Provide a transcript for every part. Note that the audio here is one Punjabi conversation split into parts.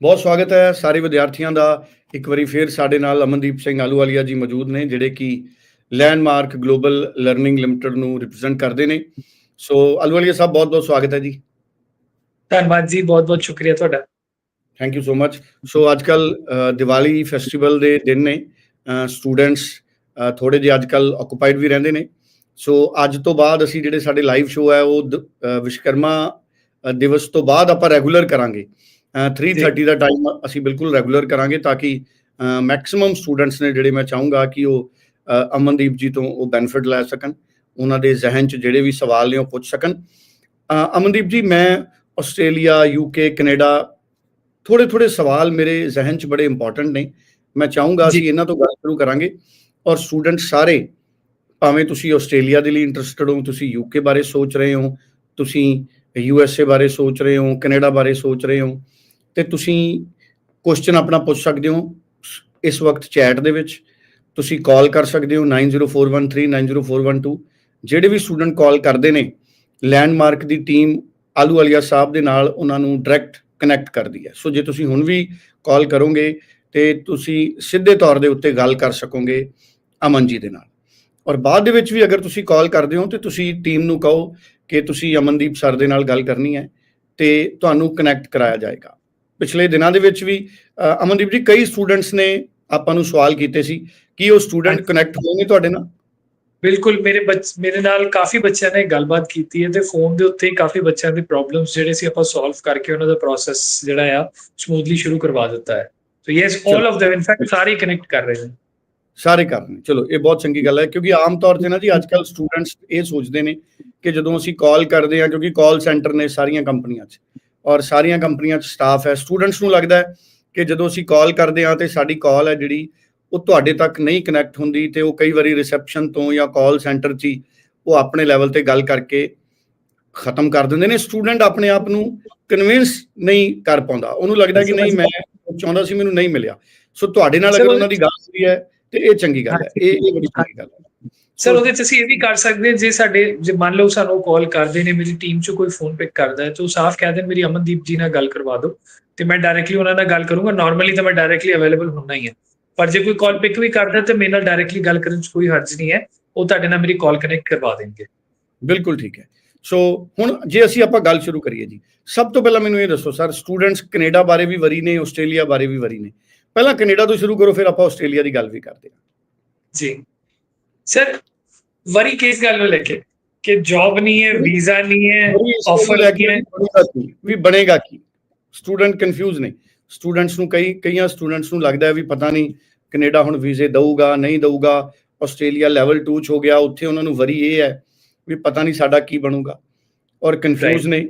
ਬਹੁਤ ਸਵਾਗਤ ਹੈ ਸਾਰੇ ਵਿਦਿਆਰਥੀਆਂ ਦਾ। ਇੱਕ ਵਾਰੀ ਫੇਰ ਸਾਡੇ ਨਾਲ ਅਮਨਦੀਪ ਸਿੰਘ ਆਲੂਵਾਲੀਆ ਜੀ ਮੌਜੂਦ ਨੇ ਜਿਹੜੇ ਕਿ ਲੈਂਡਮਾਰਕ ਗਲੋਬਲ ਲਰਨਿੰਗ ਲਿਮਟਿਡ ਨੂੰ ਰਿਪਰੈਜ਼ੈਂਟ ਕਰਦੇ ਨੇ। ਸੋ ਆਲੂਵਾਲੀਆ ਸਾਹਿਬ ਬਹੁਤ ਬਹੁਤ ਸਵਾਗਤ ਹੈ ਜੀ। ਧੰਨਵਾਦ ਜੀ ਬਹੁਤ ਬਹੁਤ ਸ਼ੁਕਰੀਆ ਤੁਹਾਡਾ। Thank you so much so ਅੱਜ ਕੱਲ ਦੀਵਾਲੀ ਫੈਸਟੀਵਲ ਦੇ ਦਿਨ ਨੇ। ਸਟੂਡੈਂਟਸ ਥੋੜੇ ਜਿਹੇ ਅੱਜ ਕੱਲ ਆਕੂਪਾਈਡ ਵੀ ਰਹਿੰਦੇ ਨੇ। ਸੋ ਅੱਜ ਤੋਂ ਬਾਅਦ ਅਸੀਂ ਜਿਹੜੇ ਸਾਡੇ ਲਾਈਵ ਸ਼ੋਅ ਹੈ ਉਹ ਵਿਸ਼ਕਰਮਾ ਦਿਵਸ ਤੋਂ ਬਾਅਦ ਆਪਾਂ ਰੈਗੂਲਰ ਕਰਾਂਗੇ। 3:30 ਦਾ ਟਾਈਮ ਅਸੀਂ ਬਿਲਕੁਲ ਰੈਗੂਲਰ ਕਰਾਂਗੇ ਤਾਂ ਕਿ ਮੈਕਸਿਮਮ ਸਟੂਡੈਂਟਸ ਨੇ ਜਿਹੜੇ ਮੈਂ ਚਾਹੂੰਗਾ ਕਿ ਉਹ ਅਮਨਦੀਪ ਜੀ ਤੋਂ ਉਹ ਬੈਨੀਫਿਟ ਲੈ ਸਕਣ ਉਹਨਾਂ ਦੇ ਜ਼ਿਹਨ 'ਚ ਜਿਹੜੇ ਵੀ ਸਵਾਲ ਨੇ ਉਹ ਪੁੱਛ ਸਕਣ ਅਮਨਦੀਪ ਜੀ ਮੈਂ ਆਸਟ੍ਰੇਲੀਆ ਯੂਕੇ ਕੈਨੇਡਾ ਥੋੜੇ ਥੋੜੇ ਸਵਾਲ ਮੇਰੇ ਜ਼ਿਹਨ 'ਚ ਬੜੇ ਇੰਪੋਰਟੈਂਟ ਨੇ ਮੈਂ ਚਾਹੂੰਗਾ। ਅਸੀਂ ਇਹਨਾਂ ਤੋਂ ਗੱਲ ਸ਼ੁਰੂ ਕਰਾਂਗੇ ਔਰ ਸਟੂਡੈਂਟ ਸਾਰੇ ਭਾਵੇਂ ਤੁਸੀਂ ਆਸਟ੍ਰੇਲੀਆ ਦੇ ਲਈ ਇੰਟਰਸਟਿਡ ਹੋ ਤੁਸੀਂ ਯੂਕੇ ਬਾਰੇ ਸੋਚ ਰਹੇ ਹੋ ਤੁਸੀਂ ਯੂ ਐਸ ਏ ਬਾਰੇ ਸੋਚ ਰਹੇ ਹੋ ਕੈਨੇਡਾ ਬਾਰੇ ਸੋਚ ਰਹੇ ਹੋ ਤੇ ਤੁਸੀਂ ਕੁਐਸਚਨ ਆਪਣਾ ਪੁੱਛ ਸਕਦੇ ਹੋ ਇਸ ਵਕਤ ਚੈਟ ਦੇ ਵਿੱਚ। ਤੁਸੀਂ ਕਾਲ ਕਰ ਸਕਦੇ ਹੋ 9041390412 ਜਿਹੜੇ ਵੀ ਸਟੂਡੈਂਟ ਕਾਲ ਕਰਦੇ ਨੇ ਲੈਂਡਮਾਰਕ ਦੀ ਟੀਮ ਆਲੂ ਵਾਲੀਆ ਸਾਹਿਬ ਦੇ ਨਾਲ ਉਹਨਾਂ ਨੂੰ ਡਾਇਰੈਕਟ ਕਨੈਕਟ ਕਰਦੀ ਹੈ। ਸੋ ਜੇ ਤੁਸੀਂ ਹੁਣ ਵੀ ਕਾਲ ਕਰੋਗੇ, ਤੇ ਤੁਸੀਂ ਸਿੱਧੇ ਤੌਰ ਦੇ ਉੱਤੇ ਗੱਲ ਕਰ ਸਕੋਗੇ ਅਮਨ ਜੀ ਦੇ ਨਾਲ। ਔਰ ਬਾਅਦ ਦੇ ਵਿੱਚ ਵੀ ਅਗਰ ਤੁਸੀਂ ਕਾਲ ਕਰਦੇ ਹੋ, ਤੇ ਤੁਸੀਂ ਟੀਮ ਨੂੰ ਕਹੋ ਕਿ ਤੁਸੀਂ ਅਮਨਦੀਪ ਸਰ ਦੇ ਨਾਲ ਗੱਲ ਕਰਨੀ ਹੈ, ਤੇ ਤੁਹਾਨੂੰ ਕਨੈਕਟ ਕਰਾਇਆ ਜਾਏਗਾ। ਪਿਛਲੇ ਦਿਨਾਂ ਦੇ ਵਿੱਚ ਵੀ ਅਮਨਦੀਪ ਜੀ ਕਈ ਸਟੂਡੈਂਟਸ ਨੇ ਆਪਾਂ ਨੂੰ ਸਵਾਲ ਕੀਤੇ ਸੀ ਕਿ ਉਹ ਸਟੂਡੈਂਟ। ਕਨੈਕਟ ਹੋਣਗੇ ਤੁਹਾਡੇ ਨਾਲ? ਬਿਲਕੁਲ ਮੇਰੇ ਬੱਚ ਮੇਰੇ ਨਾਲ ਕਾਫੀ ਬੱਚਿਆਂ ਨੇ ਗੱਲਬਾਤ ਕੀਤੀ ਹੈ ਤੇ ਫੋਨ ਦੇ ਉੱਤੇ ਹੀ ਕਾਫੀ ਬੱਚਿਆਂ ਦੇ ਪ੍ਰੋਬਲਮਸ ਜਿਹੜੇ ਸੀ ਆਪਾਂ ਸੋਲਵ ਕਰਕੇ ਉਹਨਾਂ ਦਾ ਪ੍ਰੋਸੈਸ ਜਿਹੜਾ ਆ ਸਮੂਥਲੀ ਸ਼ੁਰੂ ਕਰਵਾ ਦਿੱਤਾ ਹੈ। So yes 올 of them in fact ਸਾਰੇ ਕਨੈਕਟ ਕਰ ਰਹੇ ਨੇ। ਸਾਰੇ ਕਰਨੇ ਚਲੋ ਇਹ ਬਹੁਤ ਚੰਗੀ ਗੱਲ ਹੈ ਕਿਉਂਕਿ ਆਮ ਤੌਰ ਤੇ ਨਾ ਜੀ ਅੱਜ ਕੱਲ ਸਟੂਡੈਂਟਸ ਇਹ ਸੋਚਦੇ ਨੇ ਕਿ ਜਦੋਂ ਅਸੀਂ ਕਾਲ ਕਰਦੇ ਹਾਂ ਕਿਉਂਕਿ ਕਾਲ ਸੈਂਟਰ ਨੇ ਸਾਰੀਆਂ ਕੰਪਨੀਆਂ 'ਚ। ਔਰ ਸਾਰੀਆਂ ਕੰਪਨੀਆਂ 'ਚ ਸਟਾਫ ਹੈ। ਸਟੂਡੈਂਟਸ ਨੂੰ ਲੱਗਦਾ ਹੈ ਕਿ ਜਦੋਂ ਅਸੀਂ ਕਾਲ ਕਰਦੇ ਹਾਂ ਤੇ ਸਾਡੀ ਕਾਲ ਹੈ ਜਿਹੜੀ ਉਹ ਤੁਹਾਡੇ ਤੱਕ ਨਹੀਂ ਕਨੈਕਟ ਹੁੰਦੀ ਤੇ ਉਹ ਕਈ ਵਾਰੀ ਰਿਸੈਪਸ਼ਨ ਤੋਂ ਜਾਂ ਕਾਲ ਸੈਂਟਰ 'ਚ ਹੀ ਉਹ ਆਪਣੇ ਲੈਵਲ ਤੇ ਗੱਲ ਕਰਕੇ ਖਤਮ ਕਰ ਦਿੰਦੇ ਨੇ। ਸਟੂਡੈਂਟ ਆਪਣੇ ਆਪ ਨੂੰ ਕਨਵਿੰਸ ਨਹੀਂ ਕਰ ਪਾਉਂਦਾ। ਉਹਨੂੰ ਲੱਗਦਾ ਕਿ ਨਹੀਂ ਮੈਂ ਚਾਹੁੰਦਾ ਸੀ ਮੈਨੂੰ ਨਹੀਂ ਮਿਲਿਆ। ਸੋ ਤੁਹਾਡੇ ਨਾਲ ਅਗਰ। ਉਹਨਾਂ ਦੀ ਗੱਲ ਹੋਈ ਹੈ ਤੇ ਇਹ ਚੰਗੀ ਗੱਲ ਹੈ। ਇਹ ਇਹ ਬੜੀ ਚੰਗੀ ਗੱਲ ਹੈ। ਸਰ ਉਹਦੇ ਚ ਅਸੀਂ ਇਹ ਵੀ ਕਰ ਸਕਦੇ ਜੇ ਸਾਡੇ ਜੇ ਮੰਨ ਲਓ ਸਾਨੂੰ ਕਾਲ ਕਰਦੇ ਨੇ ਮੇਰੀ ਟੀਮ ਚ ਕੋਈ ਫੋਨ ਪਿਕ ਕਰਦਾ ਹੈ ਤਾਂ ਉਹ ਸਾਫ਼ ਕਹਿ ਦੇਣ ਮੇਰੀ ਅਮਨਦੀਪ ਜੀ ਨਾਲ ਗੱਲ ਕਰਵਾ ਦਿਓ ਤੇ ਮੈਂ ਡਾਇਰੈਕਟਲੀ ਉਹਨਾਂ ਨਾਲ ਗੱਲ ਕਰੂੰਗਾ। ਨਾਰਮਲੀ ਤਾਂ ਮੈਂ ਡਾਇਰੈਕਟਲੀ ਅਵੇਲੇਬਲ ਹੁੰਨਾ ਹੀ ਹੈ। ਪਰ ਜੇ ਕੋਈ ਕਾਲ ਪਿਕ ਵੀ ਕਰਦਾ ਤੇ ਮੇਰੇ ਨਾਲ ਡਾਇਰੈਕਟਲੀ ਗੱਲ ਕਰਨ ਚ ਕੋਈ ਹਰਜ ਨਹੀਂ ਹੈ। ਉਹ ਤੁਹਾਡੇ ਨਾਲ ਮੇਰੀ ਕਾਲ ਕਨੈਕਟ ਕਰਵਾ ਦੇਣਗੇ। ਬਿਲਕੁਲ ਠੀਕ ਹੈ। ਸੋ ਹੁਣ ਜੇ ਅਸੀਂ ਆਪਾਂ ਗੱਲ ਸ਼ੁਰੂ ਕਰੀਏ ਜੀ ਸਭ ਤੋਂ ਪਹਿਲਾਂ ਮੈਨੂੰ ਇਹ ਦੱਸੋ ਸਰ ਸਟੂਡੈਂਟਸ ਕੈਨੇਡਾ ਬਾਰੇ ਵੀ ਵਰੀ ਨੇ ਆਸਟ੍ਰੇਲੀਆ ਬਾਰੇ ਵੀ ਵਰੀ ਨੇ? ਪਹਿਲਾਂ ਕੈਨੇਡਾ ਤੋਂ ਸ਼ੁਰੂ ਕਰੋ ਫਿਰ ਆਪਾਂ ਆਸਟ੍ਰੇਲੀਆ ਦੀ ਗੱਲ ਵੀ ਕਰਦੇ ਹਾਂ। ਜੀ। ਸਰ ਵਰੀ ਕਿਸ ਗੱਲ ਨੂੰ ਲੈ ਕੇ ਕਿ ਜੌਬ ਨਹੀਂ ਹੈ ਵੀਜ਼ਾ ਨਹੀਂ ਹੈ offer ਲੈ ਕੇ ਹੈ। ਬਣੇਗਾ ਕੀ? ਵੀ ਬਣੇਗਾ ਕੀ ਸਟੂਡੈਂਟ ਕਨਫਿਊਜ਼ ਨੇ ਸਟੂਡੈਂਟਸ ਨੂੰ ਕਈ ਕਈਆਂ ਸਟੂਡੈਂਟਸ ਨੂੰ ਲੱਗਦਾ ਹੈ ਵੀ ਪਤਾ ਨਹੀਂ ਕੈਨੇਡਾ ਹੁਣ ਵੀਜ਼ੇ ਦਊਗਾ ਨਹੀਂ ਦਊਗਾ ਆਸਟ੍ਰੇਲੀਆ ਲੈਵਲ 2 ਚ ਹੋ ਗਿਆ ਉੱਥੇ ਉਹਨਾਂ ਨੂੰ ਵਰੀ ਇਹ ਹੈ ਵੀ ਪਤਾ ਨਹੀਂ ਸਾਡਾ ਕੀ ਬਣੂਗਾ ਔਰ ਕਨਫਿਊਜ਼ ਨੇ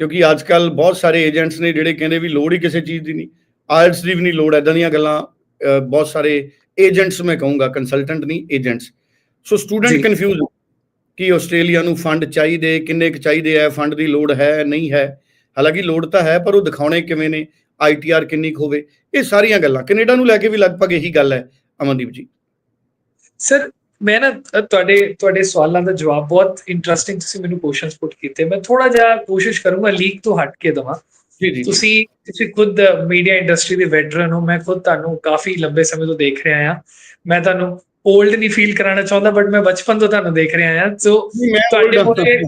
ਕਿਉਂਕਿ ਅੱਜ ਕੱਲ ਬਹੁਤ ਸਾਰੇ ਏਜੰਟਸ ਨੇ ਜਿਹੜੇ ਕਹਿੰਦੇ ਵੀ ਲੋੜ ਹੀ ਕਿਸੇ ਚੀਜ਼ ਦੀ ਨਹੀਂ ਆਇਲਟਸ ਦੀ ਵੀ ਨਹੀਂ ਲੋੜ ਐਦਾਂ ਦੀਆਂ ਗੱਲਾਂ ਬਹੁਤ ਸਾਰੇ ਏਜੰਟਸ ਮੈਂ ਕਹੂੰਗਾ ਕੰਸਲਟੈਂਟ ਨਹੀਂ ਏਜੰਟਸ ਸੋ ਸਟੂਡੈਂਟ। ਕਨਫਿਊਜ਼ ਕਿ ਆਸਟ੍ਰੇਲੀਆ ਨੂੰ ਫੰਡ ਚਾਹੀਦੇ ਕਿੰਨੇ ਕੁ ਚਾਹੀਦੇ ਆ ਫੰਡ ਦੀ ਲੋੜ ਹੈ ਨਹੀਂ ਹੈ ਹਾਲਾਂਕਿ ਲੋੜ ਤਾਂ ਹੈ ਪਰ ਉਹ ਦਿਖਾਉਣੇ ਕਿਵੇਂ ਨੇ ਆਈਟੀਆਰ ਕਿੰਨੀ ਕੁ ਹੋਵੇ ਇਹ ਸਾਰੀਆਂ ਗੱਲਾਂ ਕੈਨੇਡਾ ਨੂੰ ਲੈ ਕੇ ਵੀ ਲਗਭਗ ਇਹੀ ਗੱਲ ਹੈ ਅਮਨਦੀਪ ਜੀ ਸਰ ਮੈਂ ਨਾ ਤੁਹਾਡੇ ਤੁਹਾਡੇ ਸਵਾਲਾਂ ਦਾ ਜਵਾਬ ਬਹੁਤ ਇੰਟਰਸਟਿੰਗ ਤੁਸੀਂ ਮੈਨੂੰ ਕੁਐਸਚਨਸ ਪੁੱਟ ਕੀਤੇ ਮੈਂ ਥੋੜਾ ਜਿਹਾ ਕੋਸ਼ਿਸ਼ ਕਰੂੰਗਾ ਲੀਕ ਤੋਂ ਹਟ ਕੇ ਦਵਾਂ ਜੀ ਜੀ ਤੁਸੀਂ ਤੁਸੀਂ ਖੁਦ ਮੀਡੀਆ ਇੰਡਸਟਰੀ ਦੇ ਵੈਟਰਨ ਹੋ ਮੈਂ ਖੁਦ ਤੁਹਾਨੂੰ ਕਾਫੀ ਲੰਬੇ ਸਮੇਂ ਤੋਂ ਦੇਖ ਰਿਹਾ ਆ ਮੈਂ ਤੁਹਾਨੂੰ 올ਡ ਨਹੀਂ ਫੀਲ ਕਰਾਉਣਾ ਚਾਹੁੰਦਾ ਬਟ ਮੈਂ ਬਚਪਨ ਤੋਂ ਤੁਹਾਨੂੰ ਦੇਖ ਰਿਹਾ ਹਾਂ। ਸੋ ਤੁਹਾਡੇ ਮੋਰੇ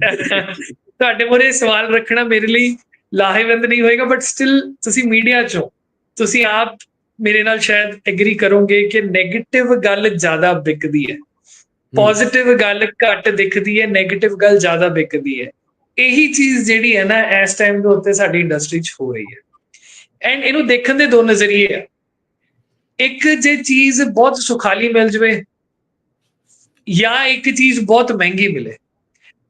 ਤੁਹਾਡੇ ਮੋਰੇ ਸਵਾਲ ਰੱਖਣਾ ਮੇਰੇ ਲਈ ਲਾਹੇਵੰਦ ਨਹੀਂ ਹੋਏਗਾ ਬਟ ਸਟਿਲ ਤੁਸੀਂ ਮੀਡੀਆ ਚੋਂ ਤੁਸੀਂ ਆਪ ਮੇਰੇ ਨਾਲ ਸ਼ਾਇਦ ਐਗਰੀ ਕਰੋਗੇ ਕਿ 네ਗੇਟਿਵ ਗੱਲ ਜ਼ਿਆਦਾ ਵਿਕਦੀ ਹੈ। ਪੋਜ਼ਿਟਿਵ ਗੱਲ ਘੱਟ ਦਿਖਦੀ ਹੈ 네ਗੇਟਿਵ ਗੱਲ ਜ਼ਿਆਦਾ ਵਿਕਦੀ ਹੈ। ਇਹੀ ਚੀਜ਼ ਜਿਹੜੀ ਹੈ ਨਾ ਇਸ ਟਾਈਮ ਦੇ ਉੱਤੇ ਸਾਡੀ ਇੰਡਸਟਰੀ 'ਚ ਹੋ ਰਹੀ ਹੈ। ਐਂਡ ਇਹਨੂੰ ਦੇਖਣ ਦੇ ਦੋ ਨਜ਼ਰੀਏ ਆ। ਇੱਕ ਜੇ ਚੀਜ਼ ਬਹੁਤ ਸੁਖਾਲੀ ਮਿਲ ਜਵੇ ਜਾਂ ਇੱਕ ਚੀਜ਼ ਬਹੁਤ ਮਹਿੰਗੀ ਮਿਲੇ,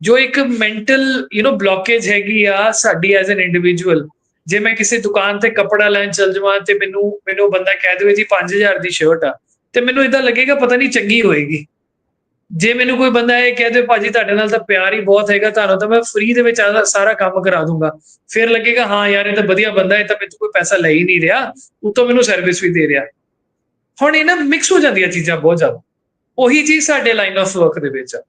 ਜੋ ਇੱਕ ਮੈਂਟਲ ਯੂ نو ਬਲੌਕੇਜ ਹੈਗੀ ਆ ਸਾਡੀ ਐਜ਼ ਐਨ ਇੰਡੀਵਿਜੂਅਲ ਜੇ ਮੈਂ ਕਿਸੇ ਦੁਕਾਨ ਤੇ ਕੱਪੜਾ ਲੈਣ ਚੱਲ ਜਾਵਾਂ ਤੇ ਮੈਨੂੰ ਮੈਨੂੰ ਬੰਦਾ ਕਹਿ ਦੇਵੇ, ਜੀ 5000 ਦੀ ਸ਼ਰਟ ਆ। ਤੇ ਮੈਨੂੰ ਇਦਾਂ ਲੱਗੇਗਾ ਪਤਾ ਨਹੀਂ ਚੰਗੀ ਹੋਏਗੀ। ਜੇ ਮੈਨੂੰ ਕੋਈ ਬੰਦਾ ਇਹ ਕਹਿ ਦੇ ਭਾਜੀ, ਤੁਹਾਡੇ ਨਾਲ ਤਾਂ ਪਿਆਰ ਹੀ ਬਹੁਤ ਹੈਗਾ, ਤੁਹਾਨੂੰ ਤਾਂ ਮੈਂ ਫ੍ਰੀ ਦੇ ਵਿੱਚ ਆਹ ਸਾਰਾ ਕੰਮ ਕਰਾ ਦੂੰਗਾ। ਫਿਰ ਲੱਗੇਗਾ, ਹਾਂ ਯਾਰ, ਇਹ ਤਾਂ ਵਧੀਆ ਬੰਦਾ ਹੈ ਇਹ ਤਾਂ ਮੈਨੂੰ ਕੋਈ ਪੈਸਾ ਲੈ ਹੀ ਨਹੀਂ ਰਿਹਾ। ਉਹ ਉਤੋਂ ਮੈਨੂੰ ਸਰਵਿਸ ਵੀ ਦੇ ਰਿਹਾ। ਹੁਣ ਇਹ ਨਾ ਮਿਕਸ ਹੋ ਜਾਂਦੀਆਂ ਚੀਜ਼ਾਂ ਬਹੁਤ ਜ਼ਿਆਦਾ। ਉਹੀ ਚੀਜ਼ ਸਾਡੇ ਲਾਈਨ ਆਫ ਵਰਕ ਦੇ ਵਿੱਚ ਆ।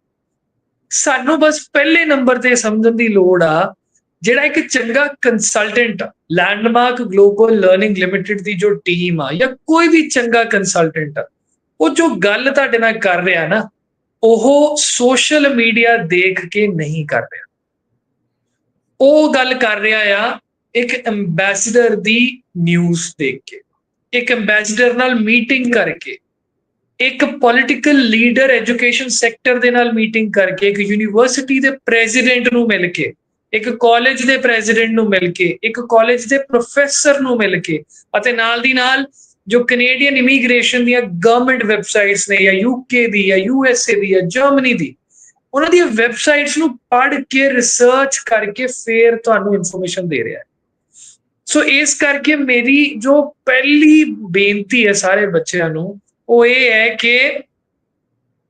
ਸਾਨੂੰ ਬਸ ਪਹਿਲੇ ਨੰਬਰ ਤੇ ਸਮਝਣ ਦੀ ਲੋੜ ਆ, ਜਿਹੜਾ ਇੱਕ ਚੰਗਾ consultant Landmark Global Learning Limited ਦੀ ਜੋ ਟੀਮ ਆ, ਜਾਂ ਕੋਈ ਵੀ ਚੰਗਾ ਕੰਸਲਟੈਂਟ ਆ, ਉਹ ਜੋ ਗੱਲ ਤੁਹਾਡੇ ਨਾਲ ਕਰ ਰਿਹਾ ਨਾ, ਉਹ ਸੋਸ਼ਲ ਮੀਡੀਆ ਦੇਖ ਕੇ ਨਹੀਂ ਕਰ ਰਿਹਾ। ਉਹ ਗੱਲ ਕਰ ਰਿਹਾ ਆ, ਇੱਕ ਐਮਬੈਸਡਰ ਦੀ ਨਿਊਜ਼ ਦੇਖ ਕੇ। ਇੱਕ ਐਮਬੈਸਡਰ ਨਾਲ ਮੀਟਿੰਗ ਕਰਕੇ, ਇੱਕ ਪੋਲਿਟੀਕਲ ਲੀਡਰ ਐਜੂਕੇਸ਼ਨ ਸੈਕਟਰ ਦੇ ਨਾਲ ਮੀਟਿੰਗ ਕਰਕੇ, ਇੱਕ ਯੂਨੀਵਰਸਿਟੀ ਦੇ ਪ੍ਰੈਜ਼ੀਡੈਂਟ ਨੂੰ ਮਿਲ ਕੇ, ਇੱਕ ਕਾਲਜ ਦੇ ਪ੍ਰੈਜ਼ੀਡੈਂਟ ਨੂੰ ਮਿਲ ਕੇ, ਇੱਕ ਕਾਲਜ ਦੇ ਪ੍ਰੋਫੈਸਰ ਨੂੰ ਮਿਲ ਕੇ ਅਤੇ ਨਾਲ ਦੀ ਨਾਲ ਜੋ ਕੈਨੇਡੀਅਨ ਇਮੀਗ੍ਰੇਸ਼ਨ ਦੀਆਂ ਗਵਰਨਮੈਂਟ ਵੈਬਸਾਈਟਸ ਨੇ ਜਾਂ ਯੂਕੇ ਦੀ ਜਾਂ ਯੂਐਸਏ ਦੀ ਜਾਂ ਜਰਮਨੀ ਦੀ, ਉਹਨਾਂ ਦੀਆਂ ਵੈਬਸਾਈਟਸ ਨੂੰ ਪੜ੍ਹ ਕੇ ਰਿਸਰਚ ਕਰਕੇ ਫੇਰ ਤੁਹਾਨੂੰ ਇਨਫੋਰਮੇਸ਼ਨ ਦੇ ਰਿਹਾ ਹੈ। ਸੋ ਇਸ ਕਰਕੇ ਮੇਰੀ ਜੋ ਪਹਿਲੀ ਬੇਨਤੀ ਹੈ ਸਾਰੇ ਬੱਚਿਆਂ ਨੂੰ, ਉਹ ਇਹ ਹੈ ਕਿ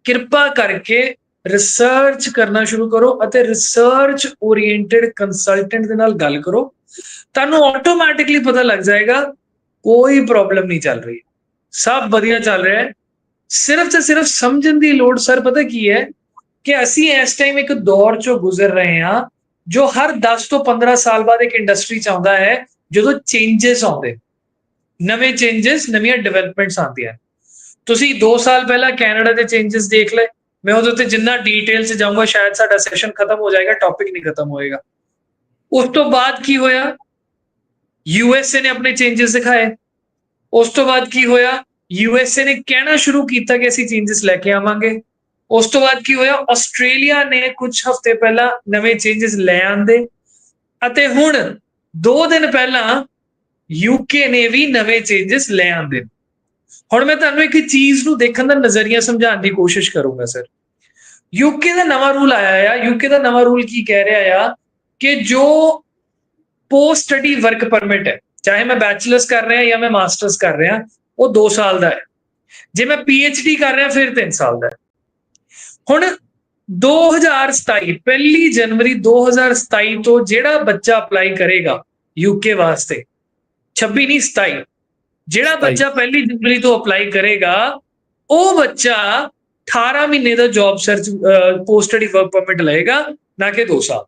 ਕਿਰਪਾ ਕਰਕੇ ਰਿਸਰਚ ਕਰਨਾ ਸ਼ੁਰੂ ਕਰੋ ਅਤੇ ਰਿਸਰਚ ਓਰੀਐਂਟਡ ਕੰਸਲਟੈਂਟ ਦੇ ਨਾਲ ਗੱਲ ਕਰੋ। ਤੁਹਾਨੂੰ ਆਟੋਮੈਟਿਕਲੀ ਪਤਾ ਲੱਗ ਜਾਏਗਾ, ਕੋਈ ਪ੍ਰੋਬਲਮ ਨਹੀਂ ਚੱਲ ਰਹੀ। ਸਭ ਵਧੀਆ ਚੱਲ ਰਿਹਾ ਹੈ। ਸਿਰਫ ਤੇ ਸਿਰਫ ਸਮਝਣ ਦੀ ਲੋੜ, ਸਰ, ਪਤਾ ਕੀ ਹੈ ਕਿ ਅਸੀਂ ਇਸ ਟਾਈਮ ਇੱਕ ਦੌਰ ਚੋਂ ਗੁਜ਼ਰ ਰਹੇ ਹਾਂ, ਜੋ ਹਰ 10 ਤੋਂ 15 ਸਾਲ ਬਾਅਦ ਇੱਕ ਇੰਡਸਟਰੀ ਚ ਆਉਂਦਾ ਹੈ। ਜਦੋਂ ਚੇਂਜਸ ਆਉਂਦੇ, ਨਵੇਂ ਚੇਂਜਸ ਨਵੀਆਂ ਡਿਵੈਲਪਮੈਂਟਸ ਆਉਂਦੀਆਂ। ਤੁਸੀਂ 2 ਸਾਲ ਪਹਿਲਾਂ ਕੈਨੇਡਾ ਦੇ ਚੇਂਜਸ ਦੇਖ ਲਏ, ਮੈਂ ਉਹਦੇ ਉੱਤੇ ਜਿੰਨਾ ਡੀਟੇਲ ਚ ਜਾਊਂਗਾ, ਸ਼ਾਇਦ ਸਾਡਾ ਸੈਸ਼ਨ ਖਤਮ ਹੋ ਜਾਏਗਾ ਟੌਪਿਕ ਨਹੀਂ ਖਤਮ ਹੋਏਗਾ। ਉਸ ਤੋਂ ਬਾਅਦ ਕੀ ਹੋਇਆ? ਯੂਐਸਏ ਨੇ ਆਪਣੇ ਚੇਂਜਸ ਦਿਖਾਏ। ਉਸ ਤੋਂ ਬਾਅਦ ਕੀ ਹੋਇਆ? ਯੂਐਸਏ ਨੇ ਕਹਿਣਾ ਸ਼ੁਰੂ ਕੀਤਾ ਕਿ ਅਸੀਂ ਚੇਂਜਸ ਲੈ ਕੇ ਆਵਾਂਗੇ। ਉਸ ਤੋਂ ਬਾਅਦ ਕੀ ਹੋਇਆ? ਆਸਟ੍ਰੇਲੀਆ ਨੇ ਕੁਝ ਹਫ਼ਤੇ ਪਹਿਲਾਂ ਨਵੇਂ ਚੇਂਜਸ ਲੈ ਆਂਦੇ। ਅਤੇ ਹੁਣ 2 ਦਿਨ ਪਹਿਲਾਂ ਯੂਕੇ ਨੇ ਵੀ ਨਵੇਂ ਚੇਂਜਸ ਲੈ ਆਂਦੇ ਹੁਣ ਮੈਂ ਤੁਹਾਨੂੰ ਇੱਕ ਚੀਜ਼ ਨੂੰ ਦੇਖਣ ਦਾ ਨਜ਼ਰੀਆ ਸਮਝਾਉਣ ਦੀ ਕੋਸ਼ਿਸ਼ ਕਰੂੰਗਾ ਸਰ ਯੂਕੇ ਦਾ ਨਵਾਂ ਰੂਲ ਆਇਆ ਆ ਯੂਕੇ ਦਾ ਨਵਾਂ ਰੂਲ ਕੀ ਕਹਿ ਰਿਹਾ ਆ? ਕਿ ਜੋ ਪੋਸਟ ਸਟੱਡੀ ਵਰਕ ਪਰਮਿਟ ਹੈ, ਚਾਹੇ ਮੈਂ ਬੈਚਲਰਸ ਕਰ ਰਿਹਾ ਜਾਂ ਮੈਂ ਮਾਸਟਰਸ ਕਰ ਰਿਹਾ, ਉਹ 2 ਸਾਲ ਦਾ ਹੈ। ਜੇ ਮੈਂ ਪੀਐਚਡੀ ਕਰ ਰਿਹਾ, ਫਿਰ 3 ਸਾਲ ਦਾ ਹੈ। ਹੁਣ 2027 ਪਹਿਲੀ ਜਨਵਰੀ 2027 ਤੋਂ ਜਿਹੜਾ ਬੱਚਾ ਅਪਲਾਈ ਕਰੇਗਾ ਯੂਕੇ ਵਾਸਤੇ 26 ਨਹੀਂ 27 ਜਿਹੜਾ ਬੱਚਾ ਪਹਿਲੀ ਜਨਵਰੀ ਤੋਂ ਅਪਲਾਈ ਕਰੇਗਾ ਉਹ ਬੱਚਾ 18 ਮਹੀਨੇ ਦਾ job search post study work permit ਲਏਗਾ ਨਾ ਕਿ 2 ਸਾਲ।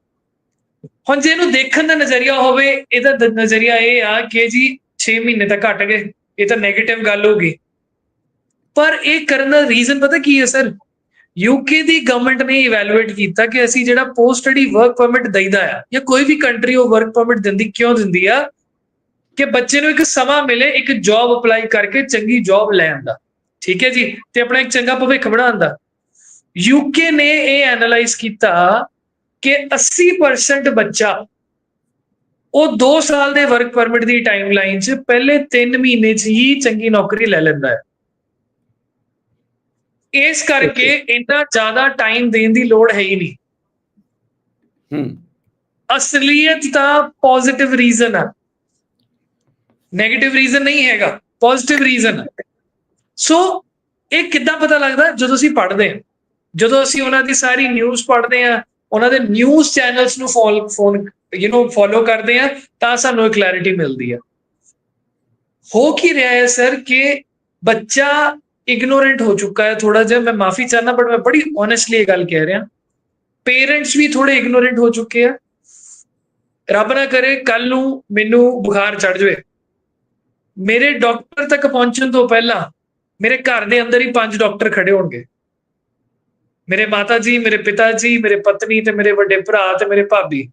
ਹੁਣ ਜੇ ਇਹਨੂੰ ਦੇਖਣ ਦਾ ਨਜ਼ਰੀਆ ਹੋਵੇ ਇਹਦਾ ਨਜ਼ਰੀਆ ਇਹ ਆ ਕਿ ਜੀ 6 ਮਹੀਨੇ ਤਾਂ ਘਟ ਗਏ ਇਹ ਤਾਂ 네ਗੇਟਿਵ ਗੱਲ ਹੋ ਗਈ। ਪਰ ਇਹ ਕਰਨ ਦਾ ਰੀਜ਼ਨ ਪਤਾ ਕੀ ਹੈ ਸਰ ਯੂਕੇ ਦੀ ਗਵਰਨਮੈਂਟ ਨੇ ਇਵੈਲੂਏਟ ਕੀਤਾ ਕਿ ਅਸੀਂ ਜਿਹੜਾ ਪੋਸਟ ਸਟੱਡੀ ਵਰਕ ਪਰਮਿਟ ਦਈਦਾ ਆ, ਜਾਂ ਕੋਈ ਵੀ ਕੰਟਰੀ ਉਹ ਵਰਕ ਪਰਮਿਟ ਦਿੰਦੀ, ਕਿਉਂ ਦਿੰਦੀ ਆ? ਕਿ ਬੱਚੇ ਨੂੰ ਇੱਕ ਸਮਾਂ ਮਿਲੇ, ਇੱਕ ਜੌਬ ਅਪਲਾਈ ਕਰਕੇ ਚੰਗੀ ਜੌਬ ਲੈਣ ਦਾ। ਠੀਕ ਹੈ ਜੀ? ਤੇ ਆਪਣਾ ਇੱਕ ਚੰਗਾ ਭਵਿੱਖ ਬਣਾਉਣ ਦਾ। ਯੂਕੇ ਨੇ ਇਹ ਐਨਾਲਾਈਜ਼ ਕੀਤਾ ਕਿ 80% ਬੱਚਾ ਉਹ 2 ਸਾਲ ਦੇ ਵਰਕ ਪਰਮਿਟ ਦੀ ਟਾਈਮਲਾਈਨ 'ਚ ਪਹਿਲੇ 3 ਮਹੀਨੇ 'ਚ ਹੀ ਚੰਗੀ ਨੌਕਰੀ ਲੈ ਲੈਂਦਾ ਹੈ। ਇਸ ਕਰਕੇ ਇੰਨਾ ਜ਼ਿਆਦਾ ਟਾਈਮ ਦੇਣ ਦੀ ਲੋੜ ਹੈ ਹੀ ਨਹੀਂ। ਹੂੰ। ਅਸਲੀਅਤ ਦਾ ਪੋਜ਼ਿਟਿਵ ਰੀਜ਼ਨ ਆ। 네ਗੇਟਿਵ ਰੀਜ਼ਨ ਨਹੀਂ ਹੈਗਾ ਪੋਜ਼ਿਟਿਵ ਰੀਜ਼ਨ ਸੋ ਇਹ ਕਿੱਦਾਂ ਪਤਾ ਲੱਗਦਾ? ਜਦੋਂ ਅਸੀਂ ਪੜ੍ਹਦੇ ਹਾਂ। ਜਦੋਂ ਅਸੀਂ ਉਹਨਾਂ ਦੀ ਸਾਰੀ ਨਿਊਜ਼ ਪੜ੍ਹਦੇ ਹਾਂ ਉਹਨਾਂ ਦੇ ਨਿਊਜ਼ ਚੈਨਲਸ ਨੂੰ ਫੋਨ ਯੂ نو ਫੋਲੋ ਕਰਦੇ ਹਾਂ ਤਾਂ ਸਾਨੂੰ ਇਹ ਕਲੈਰਿਟੀ ਮਿਲਦੀ ਹੈ ਹੋ ਕੀ ਰਿਹਾ ਹੈ ਸਰ ਕਿ ਬੱਚਾ ਇਗਨੋਰੈਂਟ ਹੋ ਚੁੱਕਾ ਹੈ ਥੋੜਾ ਜਿਹਾ ਮੈਂ ਮਾਫੀ ਚਾਹਨਾ ਬਟ ਮੈਂ ਬੜੀ ਓਨੈਸਟਲੀ ਇਹ ਗੱਲ ਕਹਿ ਰਿਹਾ। ਪੇਰੈਂਟਸ ਵੀ ਥੋੜੇ ਇਗਨੋਰੈਂਟ ਹੋ ਚੁੱਕੇ ਆ। ਰੱਬ ਨਾ ਕਰੇ ਕੱਲ ਨੂੰ ਮੈਨੂੰ ਬੁਖਾਰ ਚੜ ਜਾਵੇ। ਮੇਰੇ ਡਾਕਟਰ ਤੱਕ ਪਹੁੰਚਣ ਤੋਂ ਪਹਿਲਾਂ ਮੇਰੇ ਘਰ ਦੇ ਅੰਦਰ ਹੀ ਪੰਜ ਡਾਕਟਰ ਖੜੇ ਹੋਣਗੇ। ਮੇਰੇ ਮਾਤਾ ਜੀ, ਮੇਰੇ ਪਿਤਾ ਜੀ, ਮੇਰੇ ਪਤਨੀ ਤੇ ਮੇਰੇ ਵੱਡੇ ਭਰਾ ਤੇ ਮੇਰੇ ਭਾਬੀ।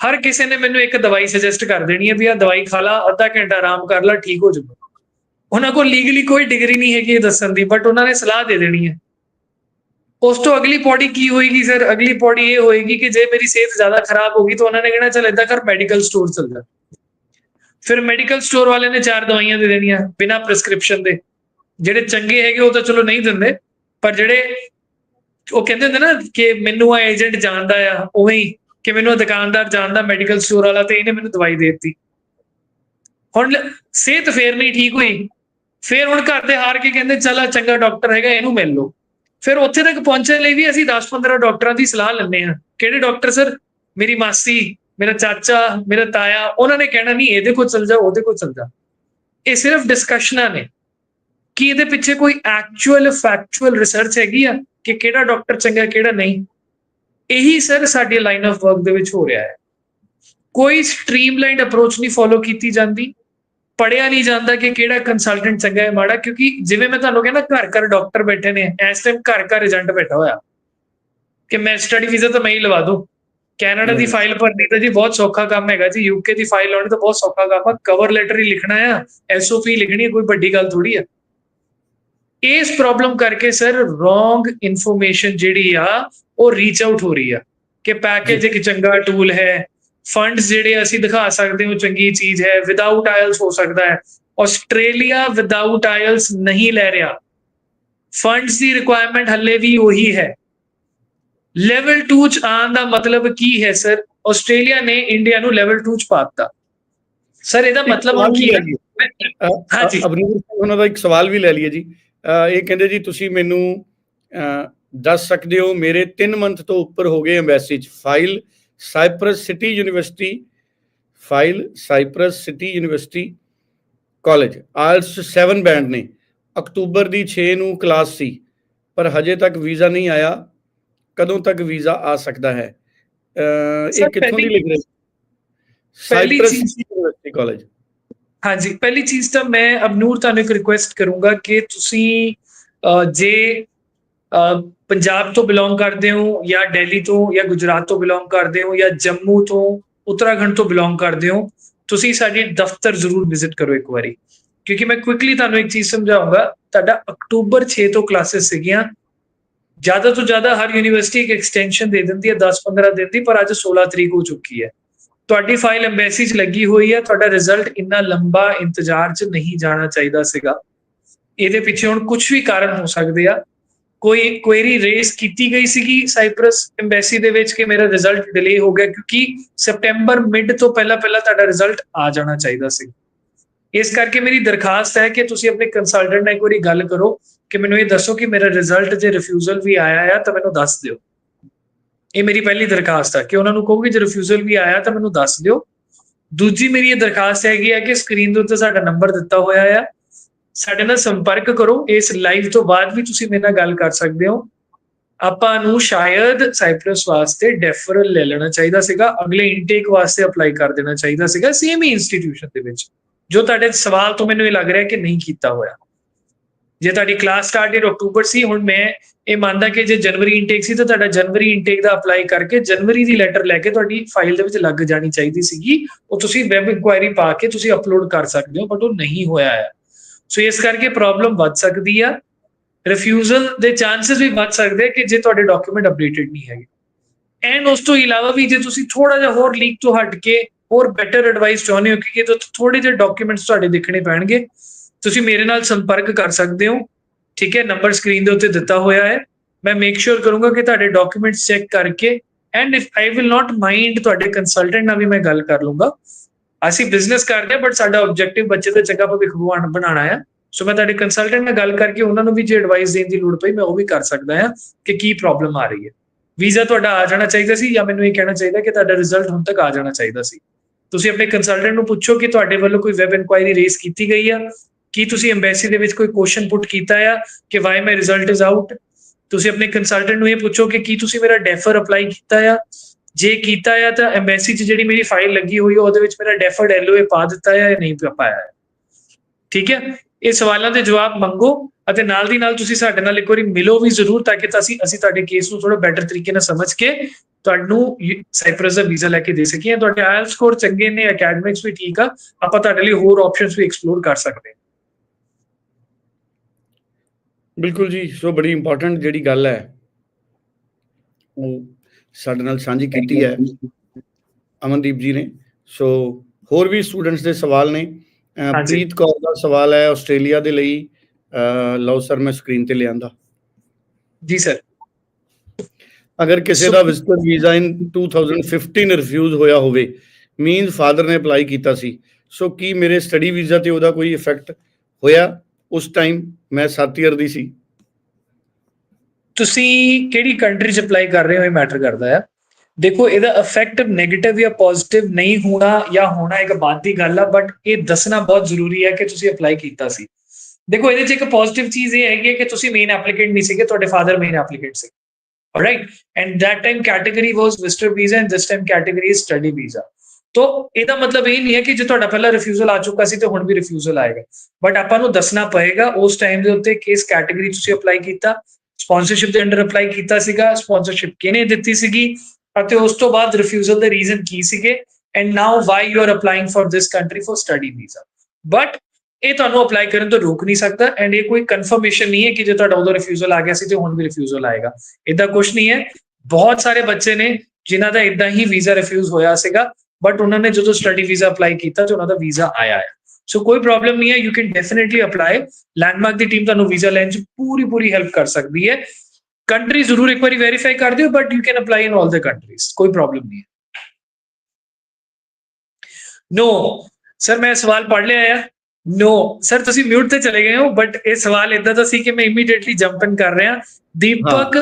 ਹਰ ਕਿਸੇ ਨੇ ਮੈਨੂੰ ਇੱਕ ਦਵਾਈ ਸੁਜੈਸਟ ਕਰ ਦੇਣੀ ਹੈ ਵੀ ਆ ਦਵਾਈ ਖਾ ਲਾ, ਅੱਧਾ ਘੰਟਾ ਆਰਾਮ ਕਰ ਲਾ, ਠੀਕ ਹੋ ਜਾਊਗਾ। ਉਹਨਾਂ ਕੋਲ ਲੀਗਲੀ ਕੋਈ ਡਿਗਰੀ ਨਹੀਂ ਹੈਗੀ ਇਹ ਦੱਸਣ ਦੀ ਬਟ ਉਹਨਾਂ ਨੇ ਸਲਾਹ ਦੇ ਦੇਣੀ ਹੈ। ਉਸ ਤੋਂ ਅਗਲੀ ਪੌੜੀ ਕੀ ਹੋਏਗੀ ਸਰ ਅਗਲੀ ਪੌੜੀ ਇਹ ਹੋਏਗੀ ਕਿ ਜੇ ਮੇਰੀ ਸਿਹਤ ਜ਼ਿਆਦਾ ਖਰਾਬ ਹੋ ਗਈ ਤਾਂ ਉਹਨਾਂ ਨੇ ਕਹਿਣਾ, ਚੱਲ ਏਦਾਂ ਕਰ ਮੈਡੀਕਲ ਸਟੋਰ ਚੱਲ ਜਾ। ਫਿਰ ਮੈਡੀਕਲ ਸਟੋਰ ਵਾਲੇ ਨੇ ਚਾਰ ਦਵਾਈਆਂ ਦੇ ਦੇਣੀਆਂ ਬਿਨਾਂ ਪ੍ਰੈਸਕ੍ਰਿਪਸ਼ਨ ਦੇ। ਜਿਹੜੇ ਚੰਗੇ ਹੈਗੇ ਉਹ ਤਾਂ ਚਲੋ ਨਹੀਂ ਦਿੰਦੇ, ਪਰ ਜਿਹੜੇ ਉਹ ਕਹਿੰਦੇ ਹੁੰਦੇ ਨਾ ਕਿ ਮੈਨੂੰ ਆ ਏਜੰਟ ਜਾਣਦਾ ਆ, ਉਵੇਂ ਕਿ ਮੈਨੂੰ ਦੁਕਾਨਦਾਰ ਜਾਣਦਾ ਮੈਡੀਕਲ ਸਟੋਰ ਵਾਲਾ ਤੇ ਇਹਨੇ ਮੈਨੂੰ ਦਵਾਈ ਦੇ ਦਿੱਤੀ। ਹੁਣ ਸਿਹਤ ਫੇਰ ਨਹੀਂ ਠੀਕ ਹੋਈ। ਫਿਰ ਹੁਣ ਘਰ ਦੇ ਹਾਰ ਕੇ ਕਹਿੰਦੇ, ਚਲਾ ਚੰਗਾ ਡਾਕਟਰ ਹੈਗਾ, ਇਹਨੂੰ ਮਿਲ ਲਓ। ਫਿਰ ਉੱਥੇ ਤੱਕ ਪਹੁੰਚਣ ਲਈ ਵੀ ਅਸੀਂ 10-15 ਡਾਕਟਰਾਂ ਦੀ ਸਲਾਹ ਲੈਂਦੇ ਹਾਂ। ਕਿਹੜੇ ਡਾਕਟਰ ਸਰ ਮੇਰੀ ਮਾਸੀ, ਮੇਰਾ ਚਾਚਾ, ਮੇਰਾ ਤਾਇਆ, ਉਹਨਾਂ ਨੇ ਕਹਿਣਾ, ਨਹੀਂ, ਇਹਦੇ ਕੋਲ ਚਲ ਜਾ, ਉਹਦੇ ਕੋਲ ਚਲ ਜਾ। ਇਹ ਸਿਰਫ ਡਿਸਕਸ਼ਨਾਂ ਨੇ। ਕਿ ਇਹਦੇ ਪਿੱਛੇ ਕੋਈ ਐਕਚੁਅਲ ਫੈਕਚੁਅਲ ਰਿਸਰਚ ਹੈਗੀ ਆ ਕਿ ਕਿਹੜਾ ਡਾਕਟਰ ਚੰਗਾ, ਕਿਹੜਾ ਨਹੀਂ? ਇਹੀ ਸਰ ਸਾਡੀ ਲਾਈਨ ਆਫ ਵਰਕ ਦੇ ਵਿੱਚ ਹੋ ਰਿਹਾ ਹੈ। ਕੋਈ ਸਟ੍ਰੀਮਲਾਈਨਡ ਅਪਰੋਚ ਨਹੀਂ ਫੋਲੋ ਕੀਤੀ ਜਾਂਦੀ। ਪੜਿਆ ਨਹੀਂ ਜਾਂਦਾ ਕਿ ਕਿਹੜਾ ਕੰਸਲਟੈਂਟ ਚੰਗਾ ਹੈ ਮਾੜਾ ਕਿਉਂਕਿ ਜਿਵੇਂ ਮੈਂ ਤੁਹਾਨੂੰ ਕਹਿੰਦਾ ਘਰ ਘਰ ਡਾਕਟਰ ਬੈਠੇ ਨੇ ਇਸ ਟਾਈਮ ਘਰ ਘਰ ਏਜੰਟ ਬੈਠਾ ਹੋਇਆ। ਕਿ ਮੈਂ ਸਟੱਡੀ ਵੀਜ਼ਾ ਤਾਂ ਮੈਂ ਹੀ ਲਵਾ ਦੂੰ। ਕੈਨੇਡਾ ਦੀ। ਫਾਈਲ ਭਰਨੀ ਤਾਂ ਜੀ ਬਹੁਤ ਸੌਖਾ ਕੰਮ ਹੈਗਾ ਜੀ ਯੂਕੇ ਦੀ ਫਾਈਲ ਲਾਉਣੀ ਤਾਂ ਬਹੁਤ ਸੌਖਾ ਕੰਮ ਆ। ਕਵਰ ਲੈਟਰ ਹੀ ਲਿਖਣਾ ਆ ਐਸਓਪੀ ਲਿਖਣੀ ਕੋਈ ਵੱਡੀ ਗੱਲ ਥੋੜੀ ਆ। ਇਸ ਪ੍ਰੋਬਲਮ ਕਰਕੇ ਸਰ ਰੋਂਗ ਇਨਫੋਰਮੇਸ਼ਨ ਜਿਹੜੀ ਆ ਉਹ ਰੀਚ ਆਊਟ ਹੋ ਰਹੀ ਆ। ਕਿ ਪੈਕੇਜ ਇੱਕ ਚੰਗਾ ਟੂਲ ਹੈ ਫੰਡਸ ਜਿਹੜੇ ਅਸੀਂ ਦਿਖਾ ਸਕਦੇ ਹਾਂ ਉਹ ਚੰਗੀ ਚੀਜ਼ ਹੈ ਵਿਦਆਊਟ ਆਇਲਸ ਹੋ ਸਕਦਾ ਹੈ। ਆਸਟ੍ਰੇਲੀਆ ਵਿਦਆਊਟ ਆਇਲਸ ਨਹੀਂ ਲੈ ਰਿਹਾ। ਫੰਡਸ ਦੀ ਰਿਕੁਆਇਰਮੈਂਟ ਹੱਲੇ ਵੀ ਉਹੀ ਹੈ। ਲੈਵਲ 2 ਚ ਆਉਣ ਦਾ ਮਤਲਬ ਕੀ ਹੈ ਸਰ ਆਸਟ੍ਰੇਲੀਆ ਨੇ ਇੰਡੀਆ ਨੂੰ ਲੈਵਲ 2 ਚ ਪਾਤਾ। ਸਰ ਇਹਦਾ ਮਤਲਬ ਕੀ ਹੈ? ਹਾਂਜੀ। ਅਬਨੂਰ ਉਹਨਾਂ ਦਾ ਇੱਕ ਸਵਾਲ ਵੀ ਲੈ ਲਈਏ ਜੀ। ਇਹ ਕਹਿੰਦੇ ਜੀ ਤੁਸੀਂ ਮੈਨੂੰ ਦੱਸ ਸਕਦੇ ਹੋ ਮੇਰੇ 3 ਮੰਥ ਤੋਂ ਉੱਪਰ ਹੋ ਗਏ ਐਮਬੈਸੀ ਚ file Cyprus city university file Cyprus city university college IELTS 7 band ਨੇ। ਅਕਤੂਬਰ ਦੀ 6 ਨੂੰ ਕਲਾਸ ਸੀ ਪਰ ਹਜੇ ਤੱਕ ਵੀਜ਼ਾ ਨਹੀਂ ਆਇਆ। ਕਦੋਂ ਤੱਕ ਵੀਜ਼ਾ ਆ ਸਕਦਾ ਹੈ? ਇਹ ਕਿੱਥੋਂ ਦੀ ਲਿਖ ਰਹੇ ਸਾਈਪਰਸ ਯੂਨੀਵਰਸਿਟੀ ਕਾਲਜ ਹਾਂਜੀ ਪਹਿਲੀ ਚੀਜ਼ ਤਾਂ ਮੈਂ ਅਬਨੂਰ ਤੁਹਾਨੂੰ ਇੱਕ ਰਿਕੁਐਸਟ ਕਰੂੰਗਾ ਕਿ ਤੁਸੀਂ ਜੇ ਪੰਜਾਬ ਤੋਂ ਬਿਲੋਂਗ ਕਰਦੇ ਹੋ ਜਾਂ ਦਿੱਲੀ ਤੋਂ ਜਾਂ ਗੁਜਰਾਤ ਤੋਂ ਬਿਲੋਂਗ ਕਰਦੇ ਹੋ ਜਾਂ ਜੰਮੂ ਤੋਂ ਉੱਤਰਾਖੰਡ ਤੋਂ ਬਿਲੋਂਗ ਕਰਦੇ ਹੋ, ਤੁਸੀਂ ਸਾਡੇ ਦਫ਼ਤਰ ਜ਼ਰੂਰ ਵਿਜ਼ਿਟ ਕਰੋ ਇੱਕ ਵਾਰੀ। ਕਿਉਂਕਿ ਮੈਂ ਕੁਇਕਲੀ ਤੁਹਾਨੂੰ ਇੱਕ ਚੀਜ਼ ਸਮਝਾਉਂਗਾ, ਤੁਹਾਡਾ ਅਕਤੂਬਰ 6 ਤੋਂ ਕਲਾਸਿਸ ਸੀਗੀਆਂ। ਜ਼ਿਆਦਾ ਤੋਂ ਜ਼ਿਆਦਾ ਹਰ ਯੂਨੀਵਰਸਿਟੀ ਇੱਕ ਐਕਸਟੈਂਸ਼ਨ ਦੇ ਦਿੰਦੀ ਹੈ 10-15 ਦਿਨ ਦੀ, ਪਰ ਅੱਜ 16 ਤਰੀਕ ਹੋ ਚੁੱਕੀ ਹੈ। ਤੁਹਾਡੀ ਫਾਈਲ ਐਮਬੈਸੀ 'ਚ ਲੱਗੀ ਹੋਈ ਹੈ, ਤੁਹਾਡਾ ਰਿਜ਼ਲਟ ਇੰਨਾ ਲੰਬਾ ਇੰਤਜ਼ਾਰ 'ਚ ਨਹੀਂ ਜਾਣਾ ਚਾਹੀਦਾ ਸੀਗਾ। ਇਹਦੇ ਪਿੱਛੇ ਹੁਣ ਕੁਝ ਵੀ ਕਾਰਨ ਹੋ ਸਕਦੇ ਆ ਕੋਈ ਕੁਐਰੀ ਰੇਸ ਕੀਤੀ ਗਈ ਸੀਗੀ ਸਾਈਪਰਸ ਐਮਬੈਸੀ ਦੇ ਵਿੱਚ ਕਿ ਮੇਰਾ ਰਿਜ਼ਲਟ ਡਿਲੇ ਹੋ ਗਿਆ ਕਿਉਂਕਿ ਸਪਟੈਂਬਰ ਮਿਡ ਤੋਂ ਪਹਿਲਾਂ ਪਹਿਲਾਂ ਤੁਹਾਡਾ ਰਿਜ਼ਲਟ ਆ ਜਾਣਾ ਚਾਹੀਦਾ ਸੀ। ਇਸ ਕਰਕੇ ਮੇਰੀ ਦਰਖਾਸਤ ਹੈ ਕਿ ਤੁਸੀਂ ਆਪਣੇ ਕੰਸਲਟੈਂਟ ਨਾਲ ਇੱਕ ਵਾਰੀ ਗੱਲ ਕਰੋ ਕਿ ਮੈਨੂੰ ਇਹ ਦੱਸੋ ਕਿ ਮੇਰਾ ਰਿਜ਼ਲਟ ਜੇ ਰਿਫਿਊਜ਼ਲ ਵੀ ਆਇਆ ਆ ਤਾਂ ਮੈਨੂੰ ਦੱਸ ਦਿਓ। ਇਹ ਮੇਰੀ ਪਹਿਲੀ ਦਰਖਾਸਤ ਹੈ ਕਿ ਉਹਨਾਂ ਨੂੰ ਕਹੋ ਕਿ ਜੇ ਰਿਫਿਊਜ਼ਲ ਵੀ ਆਇਆ ਤਾਂ ਮੈਨੂੰ ਦੱਸ ਦਿਓ। ਦੂਜੀ ਮੇਰੀ ਇਹ ਦਰਖਾਸਤ ਹੈਗੀ ਹੈ ਕਿ ਸਕਰੀਨ ਦੇ ਉੱਤੇ ਸਾਡਾ ਨੰਬਰ ਦਿੱਤਾ ਹੋਇਆ ਆ। ਸਾਡੇ ਨਾਲ ਸੰਪਰਕ ਕਰੋ। ਇਸ ਲਾਈਵ ਤੋਂ ਬਾਅਦ ਵੀ ਤੁਸੀਂ ਮੇਰੇ ਨਾਲ ਗੱਲ ਕਰ ਸਕਦੇ ਹੋ। ਆਪਾਂ ਨੂੰ ਸ਼ਾਇਦ ਸਾਈਪਰਸ ਵਾਸਤੇ ਡੈਫਰਲ ਲੈ ਲੈਣਾ ਚਾਹੀਦਾ ਸੀਗਾ। ਅਗਲੇ ਇਨਟੇਕ ਵਾਸਤੇ ਅਪਲਾਈ ਕਰ ਦੇਣਾ ਚਾਹੀਦਾ ਸੀਗਾ ਸੇਮ ਹੀ ਇੰਸਟੀਟਿਊਸ਼ਨ ਦੇ ਵਿੱਚ। ਜੋ ਤੁਹਾਡੇ ਸਵਾਲ ਤੋਂ ਮੈਨੂੰ ਇਹ ਲੱਗ ਰਿਹਾ ਕਿ ਨਹੀਂ ਕੀਤਾ ਹੋਇਆ। ਜੇ ਤੁਹਾਡੀ ਕਲਾਸ ਸਟਾਰਟ ਇਨ ਅਕਤੂਬਰ ਸੀ, ਹੁਣ ਮੈਂ ਇਹ ਮੰਨਦਾ ਕਿ ਜੇ ਜਨਵਰੀ ਇਨਟੇਕ ਸੀ ਤਾਂ ਤੁਹਾਡਾ ਜਨਵਰੀ ਇਨਟੇਕ ਦਾ ਅਪਲਾਈ ਕਰਕੇ ਜਨਵਰੀ ਦੀ ਲੈਟਰ ਲੈ ਕੇ ਤੁਹਾਡੀ ਫਾਈਲ ਦੇ ਵਿੱਚ ਲੱਗ ਜਾਣੀ ਚਾਹੀਦੀ ਸੀਗੀ। ਉਹ ਤੁਸੀਂ ਵੈਬ ਇਨਕੁਆਇਰੀ ਪਾ ਕੇ ਤੁਸੀਂ ਅਪਲੋਡ ਕਰ ਸਕਦੇ ਹੋ ਬਟ ਉਹ ਨਹੀਂ ਹੋਇਆ ਹੈ। ਸੋ ਇਸ ਕਰਕੇ ਪ੍ਰੋਬਲਮ ਵੱਧ ਸਕਦੀ ਆ। ਰਿਫਿਊਜ਼ਲ ਦੇ ਚਾਂਸਸ ਵੀ ਵੱਧ ਸਕਦੇ ਆ ਕਿ ਜੇ ਤੁਹਾਡੇ ਡਾਕੂਮੈਂਟ ਅਪਡੇਟਡ ਨਹੀਂ ਹੈਗੇ। ਐਂਡ ਉਸ ਤੋਂ ਇਲਾਵਾ ਵੀ ਜੇ ਤੁਸੀਂ ਥੋੜਾ ਜਿਹਾ ਹੋਰ ਲੀਕ ਤੋਂ ਹਟ ਕੇ ਹੋਰ ਬੈਟਰ ਐਡਵਾਈਸ ਚਾਹੁੰਦੇ ਹੋ ਕਿ ਇਹ ਥੋੜੇ ਜਿਹੇ ਡਾਕੂਮੈਂਟਸ ਤੁਹਾਡੇ ਦੇਖਣੇ ਪੈਣਗੇ। ਤੁਸੀਂ ਮੇਰੇ ਨਾਲ ਸੰਪਰਕ ਕਰ ਸਕਦੇ ਹੋ। ਠੀਕ ਹੈ ਨੰਬਰ ਸਕਰੀਨ ਦੇ ਉੱਤੇ ਦਿੱਤਾ ਹੋਇਆ ਹੈ। ਮੈਂ ਮੇਕ ਸ਼ੋਰ ਕਰੂੰਗਾ ਕਿ ਤੁਹਾਡੇ ਡਾਕੂਮੈਂਟਸ ਚੈੱਕ ਕਰਕੇ and if I will not mind ਤੁਹਾਡੇ ਕੰਸਲਟੈਂਟ ਨਾਲ ਵੀ ਮੈਂ ਗੱਲ ਕਰ ਲੂੰਗਾ। ਅਸੀਂ ਬਿਜ਼ਨਸ ਕਰਦੇ ਹਾਂ ਬਟ ਸਾਡਾ ਆਬਜੈਕਟਿਵ ਬੱਚੇ ਦਾ ਚੰਗਾ ਭਵਿੱਖ ਬਣਾ- ਬਣਾਉਣਾ ਆ। ਸੋ ਮੈਂ ਤੁਹਾਡੇ ਕੰਸਲਟੈਂਟ ਨਾਲ ਗੱਲ ਕਰਕੇ ਉਹਨਾਂ ਨੂੰ ਵੀ ਜੇ ਐਡਵਾਈਸ ਦੇਣ ਦੀ ਲੋੜ ਪਈ, ਮੈਂ ਉਹ ਵੀ ਕਰ ਸਕਦਾ ਹਾਂ ਕਿ ਕੀ ਪ੍ਰੋਬਲਮ ਆ ਰਹੀ ਹੈ। ਵੀਜ਼ਾ ਤੁਹਾਡਾ ਆ ਜਾਣਾ ਚਾਹੀਦਾ ਸੀ ਜਾਂ ਮੈਨੂੰ ਇਹ ਕਹਿਣਾ ਚਾਹੀਦਾ ਕਿ ਤੁਹਾਡਾ ਰਿਜ਼ਲਟ ਹੁਣ ਤੱਕ ਆ ਜਾਣਾ ਚਾਹੀਦਾ ਸੀ? ਤੁਸੀਂ ਆਪਣੇ ਕੰਸਲਟੈਂਟ ਨੂੰ ਪੁੱਛੋ ਕਿ ਤੁਹਾਡੇ ਵੱਲੋਂ ਕੋਈ ਵੈਬ ਇਨਕੁਆਇਰੀ ਰੇਸ ਕੀਤੀ ਗਈ ਆ? ਕੀ ਤੁਸੀਂ ਐਮਬੈਸੀ ਦੇ ਵਿੱਚ ਕੋਈ ਕੁਐਸਚਨ ਪੁੱਟ ਕੀਤਾ ਆ ਕਿ why my result is out ਤੁਸੀਂ ਆਪਣੇ ਕੰਸਲਟੈਂਟ ਨੂੰ ਇਹ ਪੁੱਛੋ ਕਿ ਕੀ ਤੁਸੀਂ ਮੇਰਾ ਡੈਫਰ ਅਪਲਾਈ ਕੀਤਾ ਆ? ਜੇ ਕੀਤਾ ਆ ਤਾਂ ਐਮਬੈਸੀ 'ਚ ਜਿਹੜੀ ਮੇਰੀ ਫਾਈਲ ਲੱਗੀ ਹੋਈ ਆ, ਉਹਦੇ ਵਿੱਚ ਮੇਰਾ ਡੈਫਰਡ ਐਲਓਏ ਪਾ ਦਿੱਤਾ ਆ ਜਾਂ ਨਹੀਂ ਪਾਇਆ। ਹੈ ਠੀਕ ਹੈ ਇਹ ਸਵਾਲਾਂ ਦੇ ਜਵਾਬ ਮੰਗੋ ਅਤੇ ਨਾਲ ਦੀ ਨਾਲ ਤੁਸੀਂ ਸਾਡੇ ਨਾਲ ਇੱਕ ਵਾਰੀ ਮਿਲੋ ਵੀ ਜ਼ਰੂਰ ਤਾਂ ਕਿ ਅਸੀਂ ਅਸੀਂ ਤੁਹਾਡੇ ਕੇਸ ਨੂੰ ਥੋੜਾ ਬੈਟਰ ਤਰੀਕੇ ਨਾਲ ਸਮਝ ਕੇ ਤੁਹਾਨੂੰ ਸਾਈਪਰਸ ਦਾ ਵੀਜ਼ਾ ਲੈ ਕੇ ਦੇ ਸਕੀਏ। ਤੁਹਾਡੇ ਆਇਲ ਸਕੋਰ ਚੰਗੇ ਨੇ ਅਕੈਡਮਿਕਸ ਵੀ ਠੀਕ ਆ, ਆਪਾਂ ਤੁਹਾਡੇ ਲਈ ਹੋਰ ਆਪਸ਼ਨਸ ਵੀ ਐਕਸਪਲੋਰ ਕਰ ਸਕਦੇ ਹਾਂ। ਬਿਲਕੁਲ ਜੀ, ਸੋ ਬੜੀ ਇੰਪੋਰਟੈਂਟ ਜਿਹੜੀ ਗੱਲ ਹੈ, ਉਹ ਸਾਡੇ ਨਾਲ ਸਾਂਝੀ ਕੀਤੀ ਹੈ। ਅਮਨਦੀਪ ਜੀ ਨੇ। ਸੋ ਹੋਰ ਵੀ ਸਟੂਡੈਂਟਸ ਦੇ ਸਵਾਲ ਨੇ। ਪ੍ਰੀਤ ਕੌਰ ਦਾ ਸਵਾਲ ਹੈ ਆਸਟ੍ਰੇਲੀਆ ਦੇ ਲਈ। ਲਓ ਸਰ ਮੈਂ ਸਕਰੀਨ ਤੇ ਲਿਆਂਦਾ। ਜੀ ਸਰ ਅਗਰ ਕਿਸੇ ਦਾ ਵਿਜ਼ਟਰ ਵੀਜ਼ਾ ਇਨ 2015 ਰਿਫਿਊਜ਼ ਹੋਇਆ ਹੋਵੇ ਮੀਨਸ ਫਾਦਰ ਨੇ ਅਪਲਾਈ ਕੀਤਾ ਸੀ। ਸੋ ਕੀ ਮੇਰੇ ਸਟੱਡੀ ਵੀਜ਼ਾ ਤੇ ਉਹਦਾ ਕੋਈ ਇਫੈਕਟ ਹੋਇਆ? ਉਸ ਟਾਈਮ ਮੈਂ 7 ਇਅਰ ਦੀ ਸੀ। ਤੁਸੀਂ ਕਿਹੜੀ ਕੰਟਰੀ 'ਚ ਅਪਲਾਈ ਕਰ ਰਹੇ ਹੋ, ਇਹ ਮੈਟਰ ਕਰਦਾ ਹੈ ਦੇਖੋ, ਇਹਦਾ ਇਫੈਕਟ 네ਗੇਟਿਵ ਜਾਂ ਪੋਜ਼ਿਟਿਵ ਨਹੀਂ ਹੋਣਾ ਜਾਂ ਹੋਣਾ ਇੱਕ ਬਾਤ ਦੀ ਗੱਲ ਆ ਬਟ ਇਹ ਦੱਸਣਾ ਬਹੁਤ ਜ਼ਰੂਰੀ ਹੈ ਕਿ ਤੁਸੀਂ ਅਪਲਾਈ ਕੀਤਾ ਸੀ। ਦੇਖੋ, ਇਹਦੇ 'ਚ ਇੱਕ ਪੋਜ਼ਿਟਿਵ ਚੀਜ਼ ਇਹ ਹੈਗੀ ਹੈ ਕਿ ਤੁਸੀਂ ਮੇਨ ਐਪਲੀਕੈਂਟ ਨਹੀਂ ਸੀਗੇ, ਤੁਹਾਡੇ ਫਾਦਰ ਮੇਨ ਐਪਲੀਕੈਂਟ ਸੀ। Alright? And that time category was visitor visa and this time category is study visa. ਤੋ ਇਹਦਾ ਮਤਲਬ ਇਹ ਨਹੀਂ ਹੈ ਕਿ ਜੇ ਤੁਹਾਡਾ ਪਹਿਲਾਂ ਰਿਫਿਊਜ਼ਲ ਆ ਚੁੱਕਾ ਸੀ ਤੇ ਹੁਣ ਵੀ ਰਿਫਿਊਜ਼ਲ ਆਏਗਾ। ਬਟ ਆਪਾਂ ਨੂੰ ਦੱਸਣਾ ਪਏਗਾ ਉਸ ਟਾਈਮ ਦੇ ਉੱਤੇ ਕਿਸ ਕੈਟਾਗਰੀ ਤੁਸੀਂ ਅਪਲਾਈ ਕੀਤਾ ਸਪਾਂਸਰਸ਼ਿਪ ਦੇ ਅੰਡਰ ਅਪਲਾਈ ਕੀਤਾ ਸੀਗਾ ਸਪਾਂਸਰਸ਼ਿਪ ਕਿਹਨੇ ਦਿੱਤੀ ਸੀਗੀ ਅਤੇ ਉਸ ਤੋਂ ਬਾਅਦ ਰਿਫਿਊਜ਼ਲ ਦੇ ਰੀਜ਼ਨ ਕੀ ਸੀਗੇ and now why you are applying for this country for study visa but ਇਹ ਤੁਹਾਨੂੰ ਅਪਲਾਈ ਕਰਨ ਤੋਂ ਰੋਕ ਨਹੀਂ ਸਕਦਾ ਐਂਡ ਇਹ ਕੋਈ ਕਨਫਰਮੇਸ਼ਨ ਨਹੀਂ ਹੈ ਕਿ ਜੇ ਤੁਹਾਡਾ ਉਦੋਂ ਰਿਫਿਊਜ਼ਲ ਆ ਗਿਆ ਸੀ ਤੇ ਹੁਣ ਵੀ ਰਿਫਿਊਜ਼ਲ ਆਏਗਾ। ਇਦਾਂ ਕੁਝ ਨਹੀਂ ਹੈ। ਬਹੁਤ ਸਾਰੇ ਬੱਚੇ ਨੇ ਜਿਨ੍ਹਾਂ ਦਾ ਇਦਾਂ ਹੀ ਵੀਜ਼ਾ ਰਿਫਿਊਜ਼ ਹੋਇਆ ਸੀਗਾ ਬਟ ਉਹਨਾਂ ਨੇ ਜਦੋਂ ਸਟੱਡੀ ਵੀਜ਼ਾ ਅਪਲਾਈ ਕੀਤਾ ਤੇ ਉਹਨਾਂ ਦਾ ਵੀਜ਼ਾ ਆਇਆ ਹੈ। ਸੋ ਕੋਈ ਪ੍ਰੋਬਲਮ ਨਹੀਂ ਹੈ you can definitely apply Landmark the team ਤੁਹਾਨੂੰ ਵੀਜ਼ਾ ਲੈਣ 'ਚ ਪੂਰੀ ਪੂਰੀ ਹੈਲਪ ਕਰ ਸਕਦੀ ਹੈ। ਕੰਟਰੀ ਜ਼ਰੂਰ ਇੱਕ ਵਾਰੀ ਵੈਰੀਫਾਈ ਕਰ ਦਿਓ but you can apply in all the countries ਕੋਈ ਪ੍ਰੋਬਲਮ ਨਹੀਂ ਹੈ। ਨੋ ਸਰ ਮੈਂ ਸਵਾਲ ਪੜ੍ਹ ਲਿਆ ਆ। ਨੋ ਸਰ ਤੁਸੀਂ ਮਿਊਟ ਤੇ ਚਲੇ ਗਏ ਹੋ ਬਟ ਇਹ ਸਵਾਲ ਇਦਾਂ ਦਾ ਸੀ ਕਿ ਮੈਂ ਇਮੀਡੀਏਟਲੀ ਜੰਪ ਇਨ ਕਰ ਰਿਹਾ। ਦੀਪਕ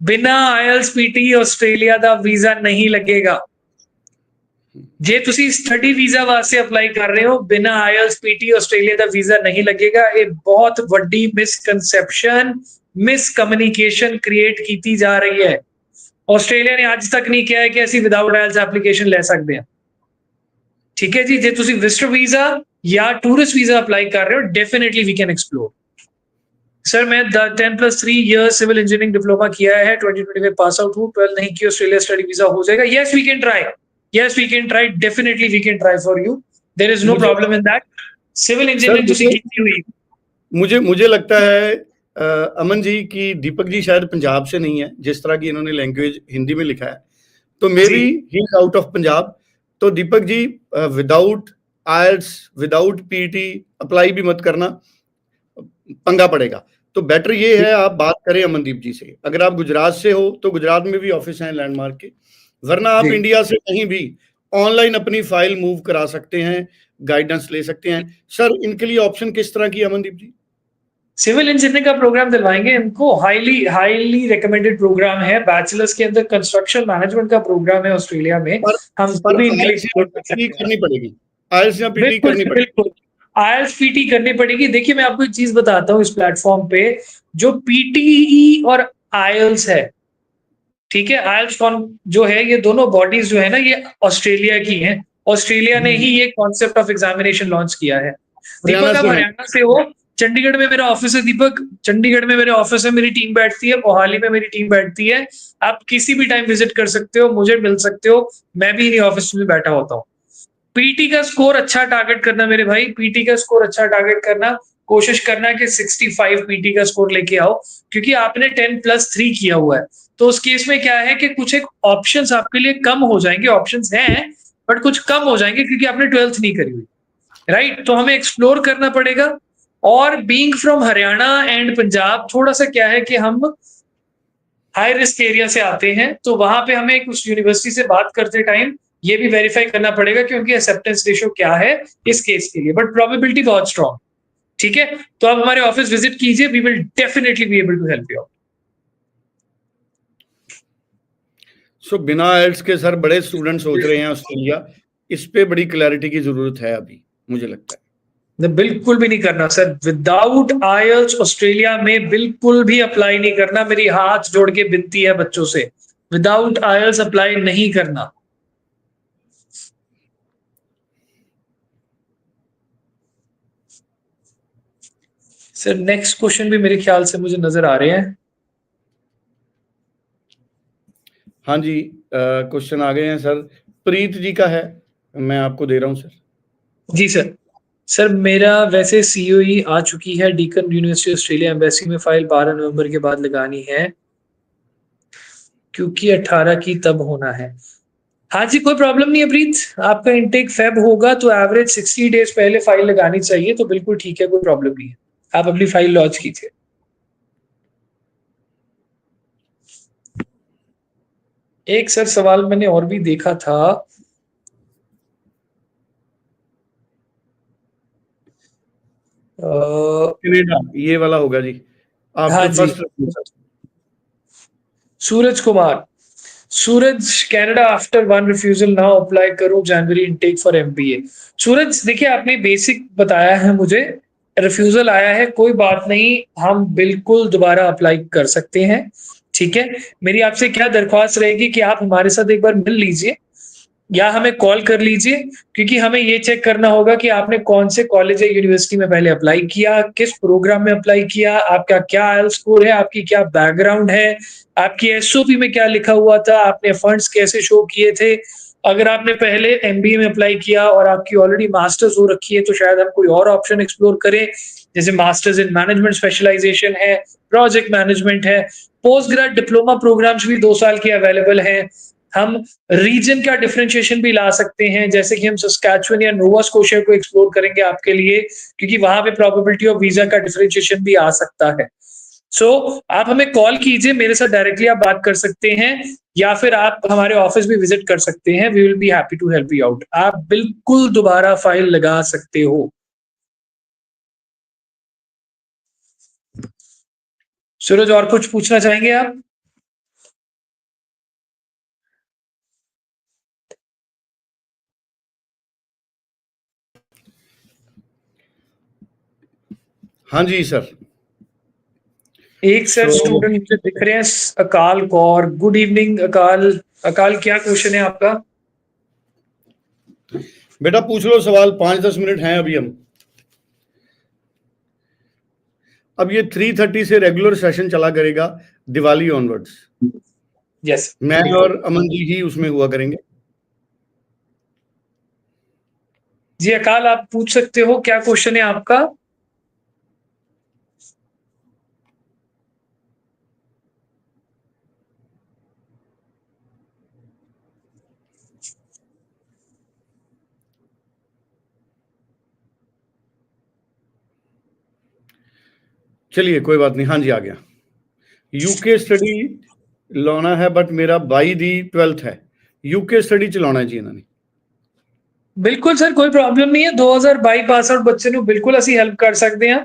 ਬਿਨਾ ਆਇਲਸ ਪੀਟੀ ਆਸਟ੍ਰੇਲੀਆ ਦਾ ਵੀਜ਼ਾ ਨਹੀਂ ਲੱਗੇਗਾ। ਜੇ ਤੁਸੀਂ ਸਟੱਡੀ ਵੀਜ਼ਾ ਵਾਸਤੇ ਅਪਲਾਈ ਕਰ ਰਹੇ ਹੋ ਬਿਨਾ ਆਇਲਸ ਪੀਟੀ ਆਸਟ੍ਰੇਲੀਆ ਦਾ ਵੀਜ਼ਾ ਨਹੀਂ ਲੱਗੇਗਾ ਇਹ ਬਹੁਤ ਵੱਡੀ ਮਿਸਕਨਸੈਪਸ਼ਨ ਮਿਸ ਕਮਿਊਨੀਕੇਸ਼ਨ ਕ੍ਰੀਏਟ ਕੀਤੀ ਜਾ ਰਹੀ ਹੈ ਆਸਟ੍ਰੇਲੀਆ ਨੇ ਅੱਜ ਤੱਕ ਨਹੀਂ ਕਿਹਾ ਹੈ ਕਿ ਅਸੀਂ ਵਿਦਆਊਟ ਆਇਲਸ ਐਪਲੀਕੇਸ਼ਨ ਲੈ ਸਕਦੇ ਹਾਂ ਠੀਕ ਹੈ ਜੀ ਜੇ ਤੁਸੀਂ ਵਿਜ਼ਟਰ ਵੀਜ਼ਾ ਜਾਂ ਟੂਰਿਸਟ ਵੀਜ਼ਾ ਅਪਲਾਈ ਕਰ ਰਹੇ ਹੋ definitely we can explore sir मैं 10 plus three year civil engineering diploma किया है 2025 पास आउट हूँ 12 नहीं किया ऑस्ट्रेलिया स्टडी वीजा हो जाएगा yes we can try yes we can try definitely we can try for you there is no problem in that civil engineering ਤੁਸੀਂ ਕੀਤੀ हुई मुझे मुझे लगता है अ, अमन जी की दीपक जी शायद पंजाब से नहीं है जिस तरह की इन्होंने लैंग्वेज हिंदी में लिखा है तो maybe he is out of Punjab तो Deepak ji without IELTS without PTE apply भी मत करना पंगा पड़ेगा तो बेटर ये है आप बात करें अमनदीप जी से अगर आप गुजरात से हो तो गुजरात में भी ऑफिस हैं लैंडमार्क के वरना आप इंडिया से कहीं भी ऑनलाइन अपनी फ़ाइल मूव करा सकते हैं गाइडेंस ले सकते हैं। सर इनके लिए ऑप्शन किस तरह की अमनदीप जी? सिविल इंजीनियरिंग का प्रोग्राम दिलवाएँगे इनको। हाईली हाईली रिकमेंडेड प्रोग्राम है। बैचलर्स के अंदर कंस्ट्रक्शन मैनेजमेंट का प्रोग्राम है ऑस्ट्रेलिया में। पर- हम सभी करनी पड़ेगी। आयल्स या पीटी करनी पड़ेगी। आयल्स पीटी करनी पड़ेगी। देखिए मैं आपको एक चीज़ बताता हूँ इस प्लेटफॉर्म पे। जो पीटीई और आयल्स है ठीक है आयल्स जो है ये दोनों बॉडीज जो है ना ये ऑस्ट्रेलिया की हैं। ऑस्ट्रेलिया ने ही ये कॉन्सेप्ट ऑफ़ एग्जामिनेशन लॉन्च किया है। दीपक आप से हरियाणा से हो चंडीगढ़ में मेरा ऑफ़िस है दीपक चंडीगढ़ में मेरे ऑफ़िस है मेरी टीम बैठती है मोहाली में मेरी टीम बैठती है। आप किसी भी टाइम विज़िट कर सकते हो मुझे मिल सकते हो मैं भी इन्हीं ऑफ़िस में बैठा होता हूँ। पीटी का स्कोर अच्छा टारगेट करना मेरे भाई पीटी का स्कोर अच्छा टारगेट करना। कोशिश करना कि 65 पीटी का स्कोर लेके आओ क्योंकि आपने 10 प्लस थ्री किया हुआ है। तो उस केस में क्या है कि कुछ एक ऑप्शंस आपके लिए कम हो जाएँगे ऑप्शंस हैं बट कुछ कम हो जाएँगे क्योंकि आपने ट्वेल्थ नहीं करी हुई राइट तो हमें एक्सप्लोर करना पड़ेगा। और being from Haryana and Punjab थोड़ा सा क्या है कि हम हाई रिस्क एरिया से आते हैं तो वहाँ पे हमें उस यूनिवर्सिटी से बात करते टाइम ये भी वेरीफाई करना पड़ेगा कि उनकी एक्सेप्टेंस रेशियो क्या है इस केस के लिए। बट प्रोबेबिलिटी बहुत स्ट्रॉन्ग ठीक है? तो आप हमारे ऑफ़िस विज़िट कीजिए we will definitely be able to help you so बिना आयल्स के सर बड़े स्टूडेंट सोच रहे हैं ऑस्ट्रेलिया इस पे बड़ी क्लैरिटी की ज़रूरत है अभी, मुझे लगता है। बिल्कुल भी नहीं करना सर विदाउट आयल्स ऑस्ट्रेलिया में बिल्कुल भी अप्लाई नहीं करना। मेरी हाथ जोड़ के बिनती है बच्चों से। विदाउट आयल्स अप्लाई नहीं करना। सर नेक्स्ट क्वेश्चन भी मेरे ख्याल से मुझे नज़र आ रहे हैं। हाँ जी क्वेश्चन आ गए हैं सर प्रीत जी का है. मैं आपको दे रहा हूँ सर जी सर सर मेरा वैसे सीओई आ चुकी है डीकन यूनिवर्सिटी ऑस्ट्रेलिया एम्बेसी में फ़ाइल 12 नवंबर के बाद लगानी है, क्योंकि 18 की तब होना है। हाँ जी, कोई प्रॉब्लम नहीं है प्रीत। आपका इनटेक फेब होगा तो एवरेज 60 डेज़ पहले फ़ाइल लगानी चाहिए तो बिल्कुल ठीक है, कोई प्रॉब्लम नहीं है। आप अपनी फ़ाइल लॉन्च कीजिए। एक सर सवाल मैंने और भी देखा था। कनेडा ये वाला होगा जी। आप हाँ आपके जी। Suraj Kumar Suraj Canada after one refusal now apply करो जनवरी इनटेक फॉर एमबीए सूरज देखिए आपने बेसिक बताया है मुझे रिफ्यूजल आया है कोई बात नहीं हम बिल्कुल दोबारा अप्लाई कर सकते हैं। ठीक है? मेरी आपसे क्या दरख्वास्त रहेगी कि आप हमारे साथ एक बार मिल लीजिए या हमें कॉल कर लीजिए, क्योंकि हमें ये चेक करना होगा कि आपने कौन से कॉलेज या यूनिवर्सिटी में पहले अप्लाई किया, किस प्रोग्राम में अप्लाई किया, आपका क्या आयल स्कोर है, आपकी क्या बैकग्राउंड है, आपकी एसओपी में क्या लिखा हुआ था, आपने फंड्स कैसे शो किए थे? अगर आपने पहले एमबीए में अप्लाई किया और आपकी ऑलरेडी मास्टर्स हो रखी है तो शायद हम कोई और ऑप्शन एक्सप्लोर करें। जैसे मास्टर्स इन मैनेजमेंट स्पेशलाइजेशन है प्रोजेक्ट मैनेजमेंट है। पोस्ट ग्रेड डिप्लोमा प्रोग्राम्स भी दो साल के अवेलेबल हैं। हम रीजन का डिफरेंशिएशन भी ला सकते हैं। जैसे कि हम सस्कैचुअन या नोवा स्कोशिया को एक्सप्लोर करेंगे आपके लिए क्योंकि वहाँ पे प्रोबेबिलिटी ऑफ़ वीज़ा का डिफरेंशिएशन भी आ सकता है। सो so, आप हमें कॉल कीजिए मेरे साथ डायरेक्टली आप बात कर सकते हैं या फिर आप हमारे ऑफ़िस भी विज़िट कर सकते हैं। We will be happy to help you out आप बिल्कुल दोबारा फ़ाइल लगा सकते हो। सूरज और कुछ पूछना चाहेंगे आप? हाँ जी सर। एक सर So- स्टूडेंट मुझे दिख रहे हैं अकाल कौर। गुड इवनिंग अकाल। अकाल क्या क्वेश्चन है आपका? बेटा पूछ लो सवाल। पाँच दस मिनट हैं अभी हम। अब ये थ्री थर्टी से रेगुलर सेशन चला करेगा दिवाली ऑनवर्ड्स यस मैं और अमन जी ही उसमें हुआ करेंगे। जी अकाल आप पूछ सकते हो क्या क्वेश्चन है आपका? चलिए कोई बात नहीं हाँ जी आ गया यूके स्टडी ਲਾਉਣਾ ਹੈ ਬਟ ਮੇਰਾ 22 ਦੀ 12th ਹੈ ਯੂਕੇ ਸਟੱਡੀ ਚਲਾਉਣਾ ਜੀ ਇਹਨਾਂ ਨੇ ਬਿਲਕੁਲ ਸਰ ਕੋਈ ਪ੍ਰੋਬਲਮ ਨਹੀਂ ਹੈ 2022 ਪਾਸ ਆਊਟ ਬੱਚੇ ਨੂੰ ਬਿਲਕੁਲ ਅਸੀਂ ਹੈਲਪ ਕਰ ਸਕਦੇ ਹਾਂ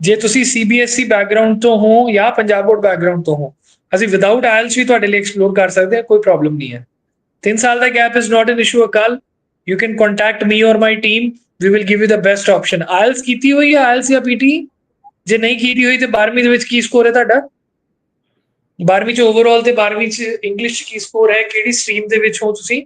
ਜੇ ਤੁਸੀਂ ਸੀਬੀਐਸਈ ਬੈਕਗ੍ਰਾਉਂਡ ਤੋਂ ਹੋ ਜਾਂ ਪੰਜਾਬ ਬੋਰਡ ਬੈਕਗ੍ਰਾਉਂਡ ਤੋਂ ਹੋ ਅਸੀਂ ਵਿਦਆਊਟ ਆਇਲਸ ਵੀ ਤੁਹਾਡੇ ਲਈ ਐਕਸਪਲੋਰ ਕਰ ਸਕਦੇ ਹਾਂ ਕੋਈ ਪ੍ਰੋਬਲਮ ਨਹੀਂ ਹੈ 3 ਸਾਲ ਦਾ gap is not an issue Akal you can contact me or my team we will give you the best option IELTS ਕੀਤੀ ਹੋਈ ਹੈ ਆਇਲਸ ਜਾਂ ਪੀਟੀ ਜੇ ਨਹੀਂ ਕੀਤੀ ਹੋਈ ਤੇ 12ਵੀਂ ਦੇ ਵਿੱਚ ਕੀ ਸਕੋਰ ਹੈ ਤੁਹਾਡਾ? 12ਵੀਂ ਚ ਓਵਰਆਲ ਤੇ 12ਵੀਂ ਚ ਇੰਗਲਿਸ਼ ਚ ਕੀ ਸਕੋਰ ਹੈ? ਕਿਹੜੀ ਸਟਰੀਮ ਦੇ ਵਿੱਚ ਹੋ ਤੁਸੀਂ?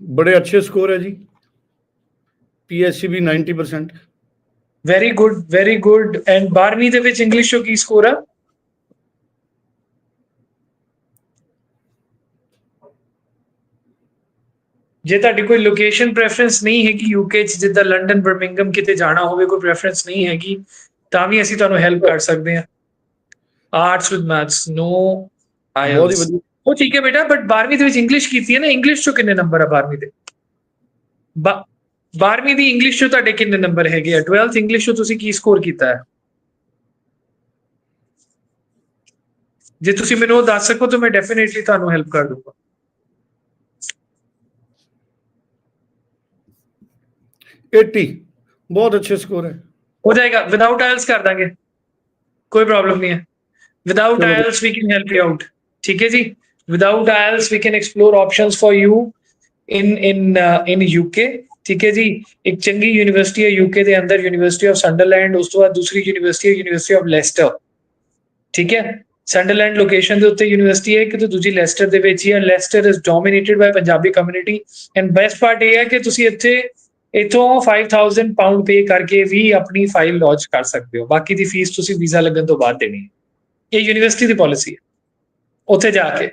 ਬੜੇ ਅੱਛੇ ਸਕੋਰ ਹੈ ਜੀ। ਪੀਐਸਸੀ ਵੀ 90% very good very good and 12ਵੀਂ ਦੇ ਵਿੱਚ ਇੰਗਲਿਸ਼ ਚੋਂ ਕੀ ਸਕੋਰ ਆ? ਜੇ ਤੁਹਾਡੀ ਕੋਈ ਲੋਕੇਸ਼ਨ ਪ੍ਰੈਫਰੈਂਸ ਨਹੀਂ ਹੈਗੀ ਯੂਕੇ ਚ ਜਿੱਦਾਂ ਲੰਡਨ ਬਰਮਿੰਗਮ ਕਿਤੇ ਜਾਣਾ ਹੋਵੇ ਕੋਈ ਪ੍ਰੈਫਰੈਂਸ ਨਹੀਂ ਹੈਗੀ ਤਾਂ ਵੀ ਅਸੀਂ ਤੁਹਾਨੂੰ ਹੈਲਪ ਕਰ ਸਕਦੇ ਹਾਂ। ਆਰਟਸ ਵਿਦ ਮੈਥਸ ਨੋ ਵਧੀਆ। ਉਹ ਠੀਕ ਹੈ ਬੇਟਾ ਬਟ 12ਵੀਂ ਦੇ ਵਿੱਚ ਇੰਗਲਿਸ਼ ਕੀਤੀ ਹੈ ਨਾ ਇੰਗਲਿਸ਼ ਚੋਂ ਕਿੰਨੇ ਨੰਬਰ ਆ 12ਵੀਂ ਦੇ? 12ਵੀਂ ਦੀ ਇੰਗਲਿਸ਼ ਚੋਂ ਤੁਹਾਡੇ ਕਿੰਨੇ ਨੰਬਰ ਹੈਗੇ ਆ? 12th ਇੰਗਲਿਸ਼ ਚੋਂ ਤੁਸੀਂ ਕੀ ਸਕੋਰ ਕੀਤਾ ਹੈ? ਜੇ ਤੁਸੀਂ ਮੈਨੂੰ ਉਹ ਦੱਸ ਸਕੋ ਤਾਂ ਮੈਂ ਡੈਫੀਨਿਟਲੀ ਤੁਹਾਨੂੰ ਹੈਲਪ ਕਰ ਦੂੰਗਾ एट्टी। बहुत अच्छे स्कोर है। हो जाएगा। विदाउट आयल्स कर देंगे। कोई प्रॉब्लम नहीं है। Without IELTS we can help you out ठीक है जी? Without IELTS we can explore options for you in in in UK ठीक है जी? एक चंगी यूनिवर्सिटी है यूके के अंदर यूनिवर्सिटी ऑफ़ संडरलैंड उस तो बाद दूसरी यूनिवर्सिटी है यूनिवर्सिटी ऑफ़ लेस्टर ठीक है? ਸੰਡਰਲੈਂਡ लोकेशन के ਉੱਤੇ तो यूनिवर्सिटी है कि तो ਦੂਜੀ लेस्टर के लेस्टर इज़ ਹੈ by Punjabi community and best part and है कि तुम इतने ਇਥੋਂ 5000 ਪਾਉਂਡ ਪੇ ਕਰਕੇ ਵੀ ਆਪਣੀ ਫਾਈਲ ਲੌਂਚ ਕਰ ਸਕਦੇ ਹੋ। ਬਾਕੀ ਦੀ ਫੀਸ ਤੁਸੀਂ ਵੀਜ਼ਾ ਲੱਗਣ ਤੋਂ ਬਾਅਦ ਦੇਣੀ ਹੈ। ਇਹ ਯੂਨੀਵਰਸਿਟੀ ਦੀ ਪਾਲਿਸੀ ਹੈ। ਉੱਥੇ ਜਾ ਕੇ।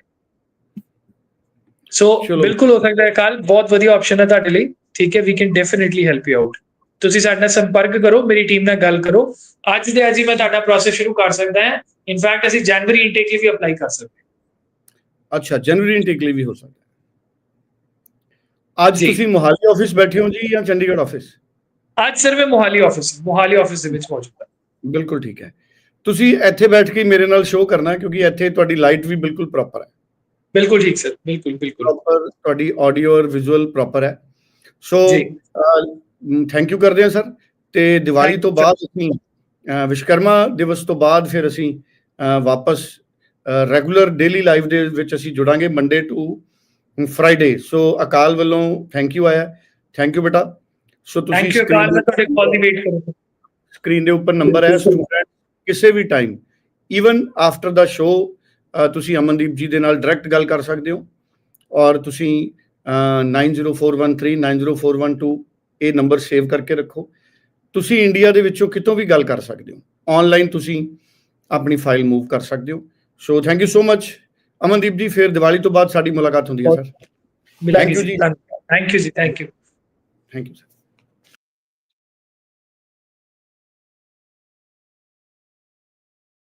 ਸੋ ਬਿਲਕੁਲ ਹੋ ਸਕਦਾ ਹੈ ਕੱਲ ਬਹੁਤ ਵਧੀਆ ਆਪਸ਼ਨ ਹੈ ਤੁਹਾਡੇ ਲਈ। ਠੀਕ ਹੈ we can definitely help you out ਤੁਸੀਂ ਸਾਡੇ ਨਾਲ ਸੰਪਰਕ ਕਰੋ ਮੇਰੀ ਟੀਮ ਨਾਲ ਗੱਲ ਕਰੋ। ਅੱਜ ਦੇ ਅੱਜ ਹੀ ਮੈਂ ਤੁਹਾਡਾ ਪ੍ਰੋਸੈਸ ਸ਼ੁਰੂ ਕਰ ਸਕਦਾ ਹਾਂ। ਇਨਫੈਕਟ ਅਸੀਂ ਜਨਵਰੀ ਇਨਟੇਕ ਲਈ ਵੀ ਅਪਲਾਈ ਕਰ ਸਕਦੇ ਹਾਂ। ਅੱਛਾ ਜਨਵਰੀ ਇਨਟੇਕ ਲਈ ਵੀ ਹੋ ਸਕਦਾ ਅੱਜ। ਤੁਸੀਂ ਮੋਹਾਲੀ ਆਫਿਸ ਬੈਠੇ ਹੋ ਜੀ ਜਾਂ ਚੰਡੀਗੜ੍ਹ ਆਫਿਸ ਅੱਜ ਸਰ ਮੈਂ ਮੋਹਾਲੀ ਆਫਿਸ ਮੋਹਾਲੀ ਆਫਿਸ ਦੇ ਵਿੱਚ ਮੌਜੂਦ ਹਾਂ। ਬਿਲਕੁਲ ਠੀਕ ਹੈ। ਤੁਸੀਂ ਇੱਥੇ ਬੈਠ ਕੇ ਮੇਰੇ ਨਾਲ ਸ਼ੋਅ ਕਰਨਾ ਕਿਉਂਕਿ ਇੱਥੇ ਤੁਹਾਡੀ ਲਾਈਟ ਵੀ ਬਿਲਕੁਲ ਪ੍ਰੋਪਰ ਹੈ। ਬਿਲਕੁਲ ਠੀਕ ਸਰ ਬਿਲਕੁਲ ਬਿਲਕੁਲ। ਪ੍ਰੋਪਰ ਤੁਹਾਡੀ ਆਡੀਓ ਔਰ ਵਿਜ਼ੂਅਲ ਪ੍ਰੋਪਰ ਹੈ। ਸੋ ਥੈਂਕ ਯੂ ਕਰਦੇ ਹਾਂ ਸਰ ਤੇ ਦੀਵਾਲੀ ਤੋਂ ਬਾਅਦ ਅਸੀਂ ਵਿਸ਼ਕਰਮਾ ਦਿਵਸ ਤੋਂ ਬਾਅਦ ਫਿਰ ਅਸੀਂ ਵਾਪਸ ਰੈਗੂਲਰ ਡੇਲੀ ਲਾਈਫ ਦੇ ਵਿੱਚ ਅਸੀਂ ਜੁੜਾਂਗੇ Monday to Friday so Akal ਵੱਲੋਂ ਥੈਂਕ ਯੂ ਆਇਆ। ਥੈਂਕ ਯੂ ਬੇਟਾ। ਸੋ ਤੁਸੀਂ ਥੈਂਕ ਯੂ screen ਅਕਾਲ ਮੈਂ ਦੇ- ਤੁਹਾਡੇ ਕਾਲ ਦੀ ਵੇਟ ਕਰੂੰਗਾ ਸਕਰੀਨ ਦੇ ਉੱਪਰ ਨੰਬਰ ਹੈ ਸਟੂਡੈਂਟ ਕਿਸੇ ਵੀ time even after the show ਤੁਸੀਂ ਅਮਨਦੀਪ ਜੀ ਦੇ ਨਾਲ ਡਾਇਰੈਕਟ ਗੱਲ ਕਰ ਸਕਦੇ ਹੋ। ਔਰ ਤੁਸੀਂ ਅਹ, 90413 90412 ਇਹ ਨੰਬਰ ਸੇਵ ਕਰਕੇ ਰੱਖੋ। ਤੁਸੀਂ ਇੰਡੀਆ ਦੇ ਵਿੱਚੋਂ ਕਿਤੋਂ ਵੀ ਗੱਲ ਕਰ ਸਕਦੇ ਹੋ। ਆਨਲਾਈਨ ਤੁਸੀਂ ਆਪਣੀ ਫਾਈਲ ਮੂਵ ਕਰ ਸਕਦੇ ਹੋ। So thank you so much Amandeep ji ਫਿਰ ਦੀਵਾਲੀ ਤੋਂ ਬਾਅਦ ਸਾਡੀ ਮੁਲਾਕਾਤ ਹੁੰਦੀ ਹੈ ਸਰ। ਮਿਲਾਂਗੇ you ਜੀ। ਜੀ। ਥੈਂਕ ਯੂ ਜੀ thank you thank you sir